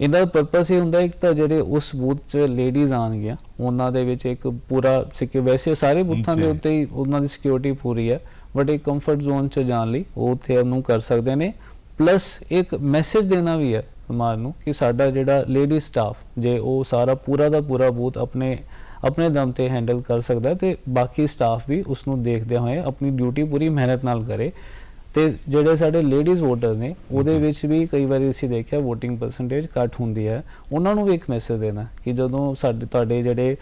[SPEAKER 2] ਇਹਦਾ ਪਰਪਸ ਇਹ ਹੁੰਦਾ ਇੱਕ ਤਾਂ ਜਿਹੜੇ ਉਸ ਬੂਥ 'ਚ ਲੇਡੀਜ਼ ਆਣਗੀਆਂ ਉਹਨਾਂ ਦੇ ਵਿੱਚ ਇੱਕ ਪੂਰਾ ਸਿਕਿਉਰ ਵੈਸੇ ਸਾਰੇ ਬੂਥਾਂ ਦੇ। ਉੱਤੇ ਹੀ ਉਹਨਾਂ ਦੀ ਸਿਕਿਉਰਿਟੀ ਪੂਰੀ ਹੈ ਬਟ ਇੱਕ ਕੰਫਰਟ ਜ਼ੋਨ 'ਚ ਜਾਣ ਲਈ ਉਹ ਉੱਥੇ ਉਹਨੂੰ ਕਰ ਸਕਦੇ ਨੇ ਪਲੱਸ ਇੱਕ ਮੈਸੇਜ ਦੇਣਾ ਵੀ ਹੈ ਸਮਾਜ ਨੂੰ ਕਿ ਸਾਡਾ ਜਿਹੜਾ ਲੇਡੀ ਸਟਾਫ ਜੇ ਉਹ ਸਾਰਾ ਪੂਰਾ ਦਾ ਪੂਰਾ ਬੂਥ ਆਪਣੇ ਆਪਣੇ ਦਮ ਤੇ ਹੈਂਡਲ ਕਰ ਸਕਦਾ ਤੇ ਬਾਕੀ ਸਟਾਫ ਵੀ ਉਸ ਨੂੰ ਦੇਖਦੇ ਹੋਏ ਆਪਣੀ ਡਿਊਟੀ ਪੂਰੀ ਮਿਹਨਤ ਨਾਲ ਕਰੇ। ਤੇ ਜਿਹੜੇ ਸਾਡੇ ladies ਵੋਟਰ ਨੇ ਉਹਦੇ ਵਿੱਚ ਵੀ ਕਈ ਵਾਰੀ ਅਸੀਂ ਦੇਖਿਆ VOTING ਪਰਸੈਂਟੇਜ ਘੱਟ ਹੁੰਦੀ ਹੈ। ਉਹਨਾਂ ਨੂੰ ਵੀ ਇੱਕ ਮੈਸੇਜ ਦੇਣਾ ਕਿ ਜਦੋਂ ਸਾਡੇ ਤੁਹਾਡੇ ਜਿਹੜੇ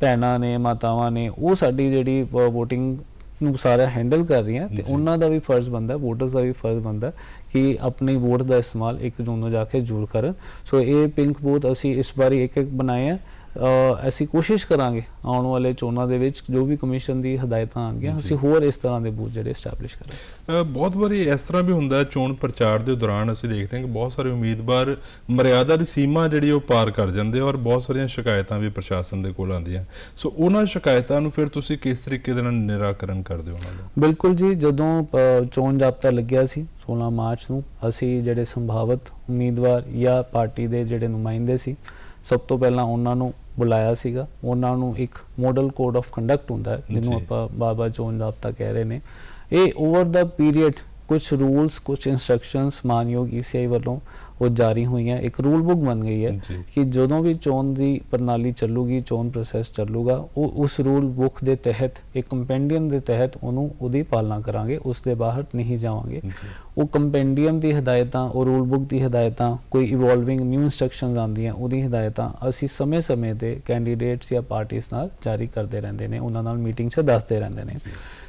[SPEAKER 2] ਭੈਣਾਂ ਨੇ ਮਾਤਾਵਾਂ ਨੇ ਉਹ ਸਾਡੀ ਜਿਹੜੀ VOTING ਨੂੰ ਸਾਰਾ ਹੈਂਡਲ ਕਰ ਰਹੀਆਂ ਤੇ। ਉਹਨਾਂ ਦਾ ਵੀ ਫਰਜ਼ ਬਣਦਾ ਵੋਟਰਸ ਦਾ ਵੀ ਫਰਜ਼ ਬਣਦਾ ਕਿ ਆਪਣੀ ਵੋਟ ਦਾ ਇਸਤੇਮਾਲ 1 ਜੂਨ ਨੂੰ ਜਾ ਕੇ ਜ਼ਰੂਰ ਕਰਨ ਸੋ ਇਹ ਪਿੰਕ ਬੂਥ ਅਸੀਂ ਇਸ ਵਾਰੀ ਇੱਕ ਇੱਕ ਬਣਾਏ ਆ। ਅਸੀਂ ਕੋਸ਼ਿਸ਼ ਕਰਾਂਗੇ ਆਉਣ ਵਾਲੇ ਚੋਣਾਂ ਦੇ ਵਿੱਚ ਜੋ ਵੀ ਕਮਿਸ਼ਨ ਦੀ ਹਦਾਇਤਾਂ ਆਣਗੀਆਂ। ਅਸੀਂ ਹੋਰ ਇਸ ਤਰ੍ਹਾਂ ਦੇ ਬੂਥ ਜਿਹੜੇ ਐਸਟੈਬਲਿਸ਼ ਕਰਾਂਗੇ।
[SPEAKER 1] ਬਹੁਤ ਵਾਰੀ ਇਸ ਤਰ੍ਹਾਂ ਵੀ ਹੁੰਦਾ ਹੈ ਚੋਣ ਪ੍ਰਚਾਰ ਦੇ ਦੌਰਾਨ ਅਸੀਂ ਦੇਖਦੇ ਹਾਂ ਕਿ ਬਹੁਤ ਸਾਰੇ ਉਮੀਦਵਾਰ ਮਰਿਆਦਾ ਦੀ ਸੀਮਾ ਜਿਹੜੀ ਉਹ ਪਾਰ ਕਰ ਜਾਂਦੇ ਔਰ ਬਹੁਤ ਸਾਰੀਆਂ ਸ਼ਿਕਾਇਤਾਂ ਵੀ ਪ੍ਰਸ਼ਾਸਨ ਦੇ ਕੋਲ ਆਉਂਦੀਆਂ। ਸੋ ਉਹਨਾਂ ਸ਼ਿਕਾਇਤਾਂ ਨੂੰ ਫਿਰ ਤੁਸੀਂ ਕਿਸ ਤਰੀਕੇ ਦੇ ਨਾਲ ਨਿਰਾਕਰਨ ਕਰਦੇ ਹੋ ਉਹਨਾਂ ਦਾ?
[SPEAKER 2] ਬਿਲਕੁਲ ਜੀ ਜਦੋਂ ਚੋਣ ਜਾਬਤਾ ਲੱਗਿਆ ਸੀ 16 ਮਾਰਚ ਨੂੰ ਅਸੀਂ ਜਿਹੜੇ ਸੰਭਾਵਤ ਉਮੀਦਵਾਰ ਜਾਂ ਪਾਰਟੀ ਦੇ ਜਿਹੜੇ ਨੁਮਾਇੰਦੇ ਸੀ ਸਭ ਤੋਂ ਪਹਿਲਾਂ ਉਹਨਾਂ ਨੂੰ ਬੁਲਾਇਆ ਸੀਗਾ ਉਹਨਾਂ ਨੂੰ ਇੱਕ ਮਾਡਲ ਕੋਡ ਆਫ ਕੰਡਕਟ ਹੁੰਦਾ ਹੈ ਜਿਹਨੂੰ। ਆਪਾਂ ਬਾਬਾ ਚੋਣ ਜਾਬਤਾ ਕਹਿ ਰਹੇ ਨੇ ਇਹ ਓਵਰ ਦਾ ਪੀਰੀਅਡ ਕੁਝ ਰੂਲਸ ਕੁਝ ਇਨਸਟਰਕਸ਼ਨਸ ਮਾਨਯੋਗ ਈਸੀਆਈ ਵੱਲੋਂ ਉਹ ਜਾਰੀ ਹੋਈਆਂ ਇੱਕ ਰੂਲ ਬੁੱਕ ਬਣ ਗਈ ਹੈ ਕਿ ਜਦੋਂ ਵੀ ਚੋਣ ਦੀ ਪ੍ਰਣਾਲੀ ਚੱਲੂਗੀ ਚੋਣ ਪ੍ਰੋਸੈਸ ਚੱਲੂਗਾ ਉਹ ਉਸ ਰੂਲ ਬੁੱਕ ਦੇ ਤਹਿਤ ਇੱਕ ਕੰਪੈਂਡੀਅਮ ਦੇ ਤਹਿਤ ਉਹਨੂੰ ਉਹਦੀ ਪਾਲਣਾ ਕਰਾਂਗੇ ਉਸ ਦੇ ਬਾਹਰ ਨਹੀਂ ਜਾਵਾਂਗੇ। ਉਹ ਕੰਪੈਂਡੀਅਮ ਦੀ ਹਦਾਇਤਾਂ ਉਹ ਰੂਲ ਬੁੱਕ ਦੀ ਹਦਾਇਤਾਂ ਕੋਈ ਇਵੋਲਵਿੰਗ ਨਿਊ ਇਨਸਟਰਕਸ਼ਨਸ ਆਉਂਦੀਆਂ ਉਹਦੀ ਹਦਾਇਤਾਂ ਅਸੀਂ ਸਮੇਂ-ਸਮੇਂ ਤੇ ਕੈਂਡੀਡੇਟਸ ਜਾਂ ਪਾਰਟੀਆਂ ਨਾਲ ਜਾਰੀ ਕਰਦੇ ਰਹਿੰਦੇ ਨੇ ਉਹਨਾਂ ਨਾਲ ਮੀਟਿੰਗ 'ਚ ਦੱਸਦੇ ਰਹਿੰਦੇ ਨੇ।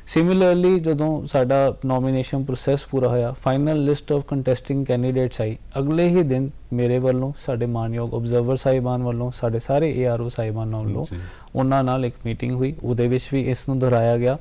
[SPEAKER 2] ਸਿਮਿਲਰਲੀ ਜਦੋਂ ਸਾਡਾ ਨੋਮੀਨੇਸ਼ਨ ਪ੍ਰੋਸੈਸ ਪੂਰਾ ਹੋਇਆ final list of contesting candidates ਆਈ ਅਗਲੇ ਹੀ ਦਿਨ ਮੇਰੇ ਵੱਲੋਂ ਸਾਡੇ ਮਾਨਯੋਗ ਆਬਜ਼ਰਵਰ ਸਾਹਿਬਾਨ ਵੱਲੋਂ ਸਾਡੇ ਸਾਰੇ ਏਆਰਓ ਸਾਹਿਬਾਨ ਵੱਲੋਂ ਉਹਨਾਂ ਨਾਲ ਇੱਕ ਮੀਟਿੰਗ ਹੋਈ ਉਹਦੇ ਵਿੱਚ ਵੀ ਇਸ ਨੂੰ ਦੁਹਰਾਇਆ ਗਿਆ।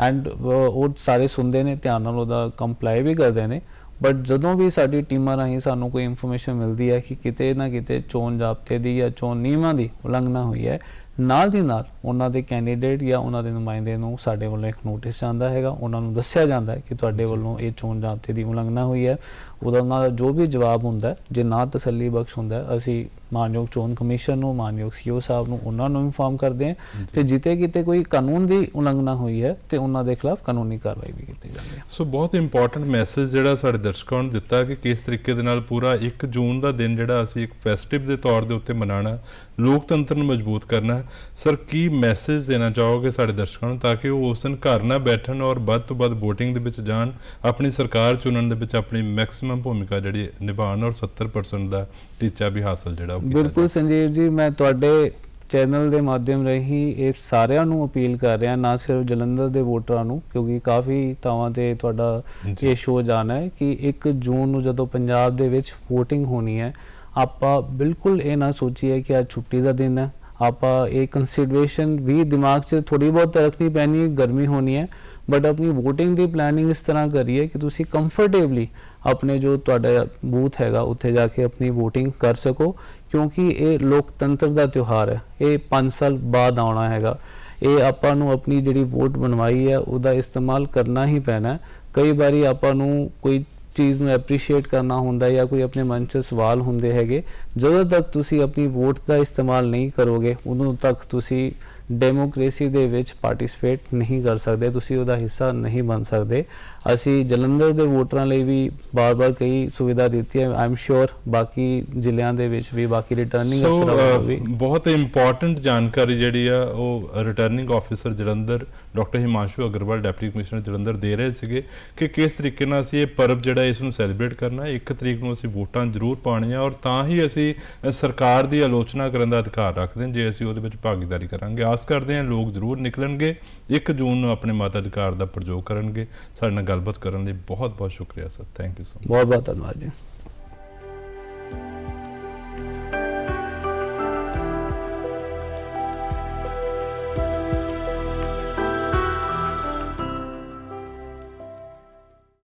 [SPEAKER 2] ਐਂਡ ਉਹ ਸਾਰੇ ਸੁਣਦੇ ਨੇ ਧਿਆਨ ਨਾਲ ਉਹਦਾ ਕੰਪਲਾਈ ਵੀ ਕਰਦੇ ਨੇ। ਬਟ ਜਦੋਂ ਵੀ ਸਾਡੀ ਟੀਮਾਂ ਰਾਹੀਂ ਸਾਨੂੰ ਕੋਈ ਇਨਫੋਰਮੇਸ਼ਨ ਮਿਲਦੀ ਹੈ ਕਿ ਕਿਤੇ ਨਾ ਕਿਤੇ ਚੋਣ ਜ਼ਾਬਤੇ ਦੀ ਜਾਂ ਚੋਣ ਨਿਯਮਾਂ ਦੀ ਉਲੰਘਣਾ ਹੋਈ ਹੈ ਨਾਲ ਦੀ ਨਾਲ ਉਹਨਾਂ ਦੇ ਕੈਂਡੀਡੇਟ ਜਾਂ ਉਹਨਾਂ ਦੇ ਨੁਮਾਇੰਦੇ ਨੂੰ ਸਾਡੇ ਵੱਲੋਂ ਇੱਕ ਨੋਟਿਸ ਜਾਂਦਾ ਹੈਗਾ ਉਹਨਾਂ ਨੂੰ ਦੱਸਿਆ ਜਾਂਦਾ ਹੈ ਕਿ ਤੁਹਾਡੇ ਵੱਲੋਂ ਇਹ ਚੋਣ ਜ਼ਾਬਤੇ ਦੀ ਉਲੰਘਣਾ ਹੋਈ ਹੈ। ਉਹਦਾ ਨਾਲ ਜੋ ਵੀ ਜਵਾਬ ਹੁੰਦਾ ਜੇ ਨਾ ਤਸੱਲੀ ਬਖਸ਼ ਹੁੰਦਾ ਅਸੀਂ ਮਾਨਯੋਗ ਚੋਣ ਕਮਿਸ਼ਨ ਨੂੰ ਮਾਨਯੋਗ ਸੀਓ ਸਾਹਿਬ ਨੂੰ ਉਹਨਾਂ ਨੂੰ ਇਨਫਾਰਮ ਕਰਦੇ ਹਾਂ ਤੇ ਜਿੱਤੇ ਕਿਤੇ ਕੋਈ ਕਾਨੂੰਨ ਦੀ ਉਲੰਘਣਾ ਹੋਈ ਹੈ ਤੇ ਉਹਨਾਂ ਦੇ ਖਿਲਾਫ ਕਾਨੂੰਨੀ ਕਾਰਵਾਈ ਵੀ ਕੀਤੀ ਜਾਂਦੀ ਹੈ
[SPEAKER 1] ਸੋ ਬਹੁਤ ਇੰਪੋਰਟੈਂਟ ਮੈਸੇਜ ਜਿਹੜਾ ਸਾਡੇ ਦਰਸ਼ਕਾਂ ਨੂੰ ਦਿੱਤਾ ਕਿ ਕਿਸ ਤਰੀਕੇ ਦੇ ਨਾਲ ਪੂਰਾ 1 ਜੂਨ ਦਾ ਦਿਨ ਜਿਹੜਾ ਅਸੀਂ ਇੱਕ ਫੈਸਟਿਵ ਦੇ ਤੌਰ ਦੇ ਉੱਤੇ ਮਨਾਣਾ ਲੋਕਤੰਤਰ ਨੂੰ ਮਜ਼ਬੂਤ ਕਰਨਾ। ਸਰ ਕੀ ਮੈਸੇਜ ਦੇਣਾ ਚਾਹੋਗੇ ਸਾਡੇ ਦਰਸ਼ਕਾਂ ਨੂੰ ਤਾਂ ਕਿ ਉਹ ਉਸ ਦਿਨ ਘਰ ਨਾ ਬੈਠਣ ਔਰ ਵੱਧ ਤੋਂ ਵੱਧ VOTING ਦੇ ਵਿੱਚ ਜਾਣ ਆਪਣੀ ਸਰਕਾਰ ਚੁਣਨ ਦੇ ਵਿੱਚ ਆਪਣੀ ਮੈਕਸਿਮਮ ਭੂਮਿਕਾ ਜਿਹੜੀ ਨਿਭਾਉਣ ਔਰ 70% ਦਾ ਟੀਚਾ ਵੀ ਹਾਸਲ ਜਿਹੜਾ ਉਹ ਕੀਤਾ
[SPEAKER 2] ਬਿਲਕੁਲ ਸੰਜੀਵ ਜੀ ਮੈਂ ਤੁਹਾਡੇ ਚੈਨਲ ਦੇ ਮਾਧਿਅਮ ਰਾਹੀਂ ਇਹ ਸਾਰਿਆਂ ਨੂੰ ਅਪੀਲ ਕਰ ਰਿਹਾ ਨਾ ਸਿਰਫ ਜਲੰਧਰ ਦੇ ਵੋਟਰਾਂ ਨੂੰ ਕਿਉਂਕਿ ਕਾਫੀ ਥਾਵਾਂ ਤੇ ਤੁਹਾਡਾ। ਇਹ ਸ਼ੋਅ ਜਾਣਾ ਹੈ ਕਿ 1 ਜੂਨ ਨੂੰ ਜਦੋਂ ਪੰਜਾਬ ਦੇ ਵਿੱਚ VOTING ਹੋਣੀ ਹੈ ਆਪਾਂ ਬਿਲਕੁਲ ਇਹ ਨਾ ਸੋਚੀਏ ਕਿ ਅੱਜ ਛੁੱਟੀ ਦਾ ਦਿਨ ਹੈ ਆਪਾਂ ਇਹ ਕੰਸੀਡਰੇਸ਼ਨ ਵੀ ਦਿਮਾਗ 'ਚ ਥੋੜੀ ਬਹੁਤ ਰੱਖਣੀ ਪੈਣੀ ਹੈ ਗਰਮੀ ਹੋਣੀ ਹੈ ਬਟ ਆਪਣੀ VOTING ਦੀ ਪਲੈਨਿੰਗ ਇਸ ਤਰ੍ਹਾਂ ਕਰੀਏ ਕਿ ਤੁਸੀਂ ਕੰਫਰਟੇਬਲੀ ਆਪਣੇ ਜੋ ਤੁਹਾਡਾ ਬੂਥ ਹੈਗਾ, ਉੱਥੇ ਜਾ ਕੇ ਆਪਣੀ VOTING ਕਰ ਸਕੋ, ਕਿਉਂਕਿ ਇਹ ਲੋਕਤੰਤਰ ਦਾ ਤਿਉਹਾਰ ਹੈ। ਇਹ 5 ਸਾਲ ਬਾਅਦ ਆਉਣਾ ਹੈਗਾ। ਇਹ ਆਪਾਂ ਨੂੰ ਆਪਣੀ ਜਿਹੜੀ ਵੋਟ ਬਣਵਾਈ ਹੈ, ਉਹਦਾ ਇਸਤੇਮਾਲ ਕਰਨਾ ਹੀ ਪੈਣਾ ਕਈ ਵਾਰੀ ਆਪਾਂ ਨੂੰ ਕੋਈ ਚੀਜ਼ ਨੂੰ ਐਪਰੀਸ਼ੀਏਟ ਕਰਨਾ ਹੁੰਦਾ ਜਾਂ ਕੋਈ ਆਪਣੇ ਮਨ 'ਚ ਸਵਾਲ ਹੁੰਦੇ ਹੈਗੇ, ਜਦੋਂ ਤੱਕ ਤੁਸੀਂ ਆਪਣੀ ਵੋਟ ਦਾ ਇਸਤੇਮਾਲ ਨਹੀਂ ਕਰੋਗੇ, ਉਦੋਂ ਤੱਕ ਤੁਸੀਂ ਡੈਮੋਕ੍ਰੇਸੀ ਦੇ ਵਿੱਚ ਪਾਰਟਿਸਿਪੇਟ ਨਹੀਂ ਕਰ ਸਕਦੇ, ਤੁਸੀਂ ਉਹਦਾ ਹਿੱਸਾ ਨਹੀਂ ਬਣ ਸਕਦੇ। ਅਸੀਂ ਜਲੰਧਰ ਦੇ ਵੋਟਰਾਂ ਲਈ ਵੀ ਬਾਰ-ਬਾਰ ਕਈ ਸੁਵਿਧਾ ਦਿੱਤੀ ਹੈ ਆਈ ਐਮ ਸ਼ੋਰ ਬਾਕੀ ਜ਼ਿਲ੍ਹਿਆਂ ਦੇ ਵਿੱਚ ਵੀ ਬਾਕੀ ਰਿਟਰਨਿੰਗ ਅਫਸਰਾਂ ਵੀ।
[SPEAKER 1] ਬਹੁਤ ਇੰਪੋਰਟੈਂਟ ਜਾਣਕਾਰੀ ਜਿਹੜੀ ਆ ਉਹ returning officer Jalandhar doctor Himanshu Agarwal deputy commissioner Jalandhar ਦੇ ਰਹੇ ਸੀਗੇ ਕਿ ਕਿਸ ਤਰੀਕੇ ਨਾਲ ਅਸੀਂ ਇਹ ਪਰਵ ਜਿਹੜਾ ਇਸ ਨੂੰ ਸੈਲੀਬ੍ਰੇਟ ਕਰਨਾ ਹੈ ਇੱਕ ਤਰੀਕ ਨੂੰ ਅਸੀਂ ਵੋਟਾਂ ਜ਼ਰੂਰ ਪਾਉਣੀਆਂ ਔਰ ਤਾਂ ਹੀ ਅਸੀਂ ਸਰਕਾਰ ਦੀ ਆਲੋਚਨਾ ਕਰਨ ਦਾ ਅਧਿਕਾਰ ਰੱਖਦੇ ਹਾਂ ਜੇ ਅਸੀਂ ਉਹਦੇ ਵਿੱਚ ਭਾਗੀਦਾਰੀ ਕਰਾਂਗੇ। ਆਸ ਕਰਦੇ ਹਾਂ ਲੋਕ ਜ਼ਰੂਰ ਨਿਕਲਣਗੇ 1 ਜੂਨ ਨੂੰ ਆਪਣੇ ਮਤਾਧਿਕਾਰ ਦਾ ਪ੍ਰਯੋਗ ਕਰਨਗੇ। ਸਾਡੇ ਨਾਲ ਗੱਲਬਾਤ ਕਰਨ ਲਈ ਬਹੁਤ ਬਹੁਤ ਸ਼ੁਕਰੀਆ ਸਰ ਥੈਂਕ ਯੂ ਸੋ
[SPEAKER 2] ਬਹੁਤ ਬਹੁਤ ਧੰਨਵਾਦ ਜੀ।